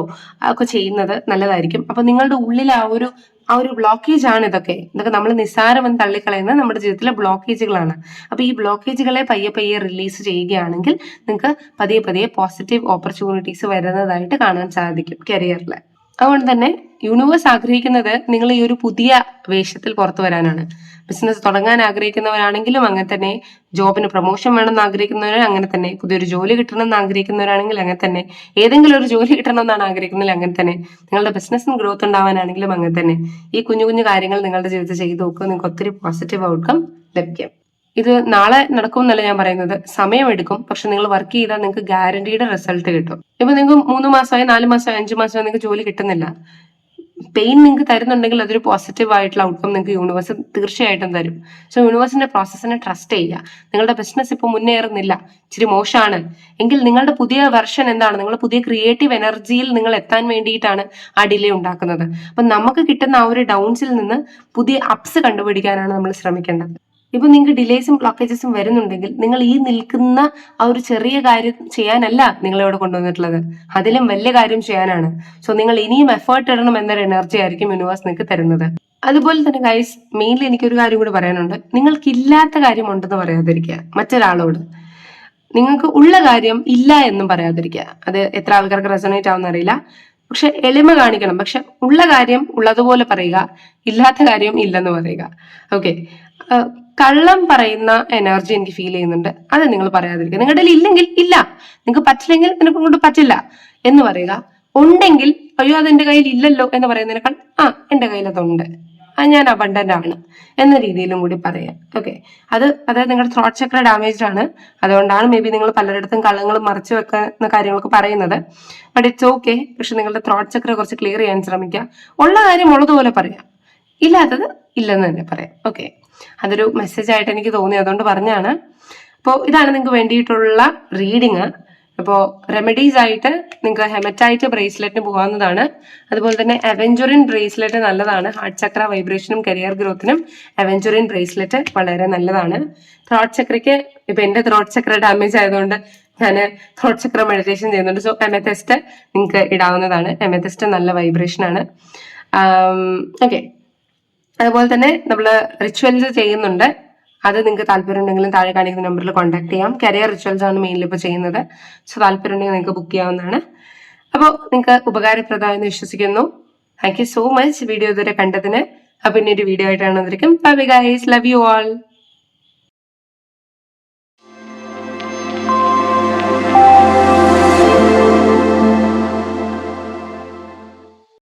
ഒക്കെ ചെയ്യുന്നത് നല്ലതായിരിക്കും. അപ്പോൾ നിങ്ങളുടെ ഉള്ളിൽ ആ ഒരു ആ ഒരു ബ്ലോക്കേജ് ആണ് ഇതൊക്കെ. ഇതൊക്കെ നമ്മൾ നിസ്സാരമെന്ന് തള്ളിക്കളയുന്ന നമ്മുടെ ജീവിതത്തിലെ ബ്ലോക്കേജുകളാണ് അപ്പൊ ഈ ബ്ലോക്കേജുകളെ പയ്യെ പയ്യെ റിലീസ് ചെയ്യുകയാണെങ്കിൽ നിങ്ങൾക്ക് പതിയെ പതിയെ പോസിറ്റീവ് ഓപ്പർച്യൂണിറ്റീസ് വരുന്നതായിട്ട് കാണാൻ സാധിക്കും കരിയറിൽ അതുകൊണ്ട് തന്നെ യൂണിവേഴ്സ് ആഗ്രഹിക്കുന്നത് നിങ്ങൾ ഈ ഒരു പുതിയ വേഷത്തിൽ പുറത്തു വരാനാണ്. ബിസിനസ് തുടങ്ങാൻ ആഗ്രഹിക്കുന്നവരാണെങ്കിലും അങ്ങനെ തന്നെ ജോബിന് പ്രൊമോഷൻ വേണമെന്ന് ആഗ്രഹിക്കുന്നവർ അങ്ങനെ തന്നെ പുതിയൊരു ജോലി കിട്ടണമെന്ന് ആഗ്രഹിക്കുന്നവരാണെങ്കിൽ അങ്ങനെ തന്നെ ഏതെങ്കിലും ഒരു ജോലി കിട്ടണമെന്നാണ് ആഗ്രഹിക്കുന്നത് അങ്ങനെ തന്നെ നിങ്ങളുടെ ബിസിനസ്സിന് ഗ്രോത്ത് ഉണ്ടാവാനാണെങ്കിലും അങ്ങനെ തന്നെ ഈ കുഞ്ഞു കുഞ്ഞു കാര്യങ്ങൾ നിങ്ങളുടെ ജീവിതത്തിൽ ചെയ്തു നോക്കുക. നിങ്ങൾക്ക് ഒത്തിരി പോസിറ്റീവ് ഔട്ട്കം ലഭിക്കും. ഇത് നാളെ നടക്കും എന്നല്ല ഞാൻ പറയുന്നത്. സമയമെടുക്കും പക്ഷെ നിങ്ങൾ വർക്ക് ചെയ്താൽ നിങ്ങൾക്ക് ഗ്യാരണ്ടീഡ് റിസൾട്ട് കിട്ടും. ഇപ്പൊ നിങ്ങൾക്ക് മൂന്ന് മാസമായി നാല് മാസമായി അഞ്ച് മാസമായി നിങ്ങൾക്ക് ജോലി കിട്ടുന്നില്ല. പെയിൻ നിങ്ങൾക്ക് തരുന്നുണ്ടെങ്കിൽ അതൊരു പോസിറ്റീവ് ആയിട്ടുള്ള ഔട്ട്കം നിങ്ങൾക്ക് യൂണിവേഴ്സ് തീർച്ചയായിട്ടും തരും. സോ യൂണിവേഴ്സിന്റെ പ്രോസസ്സിനെ ട്രസ്റ്റ് ചെയ്യുക. നിങ്ങളുടെ ബിസിനസ് ഇപ്പോൾ മുന്നേറുന്നില്ല. ഇച്ചിരി മോശമാണ്. എങ്കിൽ നിങ്ങളുടെ പുതിയ വെർഷൻ എന്താണ്? നിങ്ങൾ പുതിയ ക്രിയേറ്റീവ് എനർജിയിൽ നിങ്ങൾ എത്താൻ വേണ്ടിയിട്ടാണ് ആ ഡിലേ ഉണ്ടാക്കുന്നത്. അപ്പൊ നമുക്ക് കിട്ടുന്ന ആ ഒരു ഡൗൺസിൽ നിന്ന് പുതിയ അപ്സ് കണ്ടുപിടിക്കാനാണ് നമ്മൾ ശ്രമിക്കേണ്ടത്. ഇപ്പൊ നിങ്ങൾക്ക് ഡിലേസും ബ്ലോക്കേജസും വരുന്നുണ്ടെങ്കിൽ നിങ്ങൾ ഈ നിൽക്കുന്ന ആ ഒരു ചെറിയ കാര്യം ചെയ്യാനല്ല നിങ്ങളിവിടെ കൊണ്ടുവന്നിട്ടുള്ളത്. അതിലും വലിയ കാര്യം ചെയ്യാനാണ്. സോ നിങ്ങൾ ഇനിയും എഫേർട്ട് ഇടണം എന്നൊരു എനർജി ആയിരിക്കും യൂണിവേഴ്സ് നിങ്ങൾക്ക് തരുന്നത്. അതുപോലെ തന്നെ ഗൈസ് മെയിൻലി എനിക്കൊരു കാര്യം കൂടി പറയാനുണ്ട്. നിങ്ങൾക്ക് ഇല്ലാത്ത കാര്യം ഉണ്ടെന്ന് പറയാതിരിക്കുക. മറ്റൊരാളോട്. നിങ്ങൾക്ക് ഉള്ള കാര്യം ഇല്ല എന്നും പറയാതിരിക്കുക. അത് എത്ര ആൾക്കാർക്ക് റെസണേറ്റ് ആവുന്ന അറിയില്ല. പക്ഷെ എളിമ കാണിക്കണം. പക്ഷെ ഉള്ള കാര്യം ഉള്ളതുപോലെ പറയുക ഇല്ലാത്ത കാര്യം ഇല്ലെന്ന് പറയുക. ഓക്കെ കള്ളം പറയുന്ന എനർജി എനിക്ക് ഫീൽ ചെയ്യുന്നുണ്ട്. അത് നിങ്ങൾ പറയാതിരിക്കുക. നിങ്ങളുടെ ഇല്ലെങ്കിൽ ഇല്ല. നിങ്ങൾക്ക് പറ്റില്ലെങ്കിൽ നിനക്ക് കൊണ്ട് പറ്റില്ല എന്ന് പറയുക. ഉണ്ടെങ്കിൽ അയ്യോ അത് കയ്യിൽ ഇല്ലല്ലോ എന്ന് പറയുന്നതിനേക്കാൾ ആ എന്റെ കയ്യിൽ അതുണ്ട്. അത് ഞാൻ അബണ്ടന്റ് ആണ് എന്ന രീതിയിലും കൂടി പറയാം. ഓക്കെ അത് അതായത് നിങ്ങളുടെ ത്രോട്ട് ചക്ര ഡാമേജ്ഡ് ആണ്. അതുകൊണ്ടാണ് മേ ബി നിങ്ങൾ പലരിടത്തും കള്ളങ്ങൾ മറച്ചു വെക്കുന്ന കാര്യങ്ങളൊക്കെ പറയുന്നത്. ബട്ട് ഇറ്റ്സ് ഓക്കെ പക്ഷെ നിങ്ങളുടെ ത്രോട്ട് ചക്ര കുറച്ച് ക്ലിയർ ചെയ്യാൻ ശ്രമിക്കുക. ഉള്ള കാര്യം ഉള്ളതുപോലെ പറയാം. ഇല്ലാത്തത് ഇല്ലെന്ന് തന്നെ പറയാം. ഓക്കെ അതൊരു മെസ്സേജ് ആയിട്ട് എനിക്ക് തോന്നി അതുകൊണ്ട് പറഞ്ഞാണ്. അപ്പോൾ ഇതാണ് നിങ്ങൾക്ക് വേണ്ടിയിട്ടുള്ള റീഡിങ് അപ്പോൾ റെമഡീസ് ആയിട്ട് നിങ്ങൾക്ക് ഹെമറ്റൈറ്റ് ബ്രേസ്ലെറ്റിന് പോകാവുന്നതാണ്. അതുപോലെ തന്നെ അവെഞ്ചുറിൻ ബ്രേസ്ലെറ്റ് നല്ലതാണ്. ഹാർട്ട് ചക്ര വൈബ്രേഷനും കരിയർ ഗ്രോത്തിനും അവെഞ്ചുറിൻ ബ്രേസ്ലെറ്റ് വളരെ നല്ലതാണ്. ത്രോട്ട് ചക്രയ്ക്ക് ഇപ്പൊ എന്റെ ത്രോട്ട് ചക്ര ഡാമേജ് ആയതുകൊണ്ട് ഞാൻ ത്രോട്ട് ചക്ര മെഡിറ്റേഷൻ ചെയ്യുന്നുണ്ട്. സോ എമതെസ്റ്റ് നിങ്ങൾക്ക് ഇടാവുന്നതാണ്. എമതെസ്റ്റ് നല്ല വൈബ്രേഷൻ ആണ്. ഓക്കെ അതുപോലെ തന്നെ നമ്മൾ റിച്വൽസ് ചെയ്യുന്നുണ്ട്. അത് നിങ്ങൾക്ക് താല്പര്യം ഉണ്ടെങ്കിലും താഴെ കാണിക്കുന്ന നമ്പറിൽ കോൺടാക്ട് ചെയ്യാം. കരിയർ റിച്വൽസ് ആണ് മെയിനിൽ ഇപ്പോൾ ചെയ്യുന്നത്. സോ താല്പര്യം ഉണ്ടെങ്കിൽ നിങ്ങൾക്ക് ബുക്ക് ചെയ്യാവുന്നതാണ്. അപ്പോൾ നിങ്ങൾക്ക് ഉപകാരപ്രദമായെന്ന് വിശ്വസിക്കുന്നു. Thank you so much video ഇതുവരെ കണ്ടതിന്. അപ്പോൾ ഇനി ഒരു വീഡിയോ ആയിട്ടാണ് വന്നിരിക്കും bye guys love you all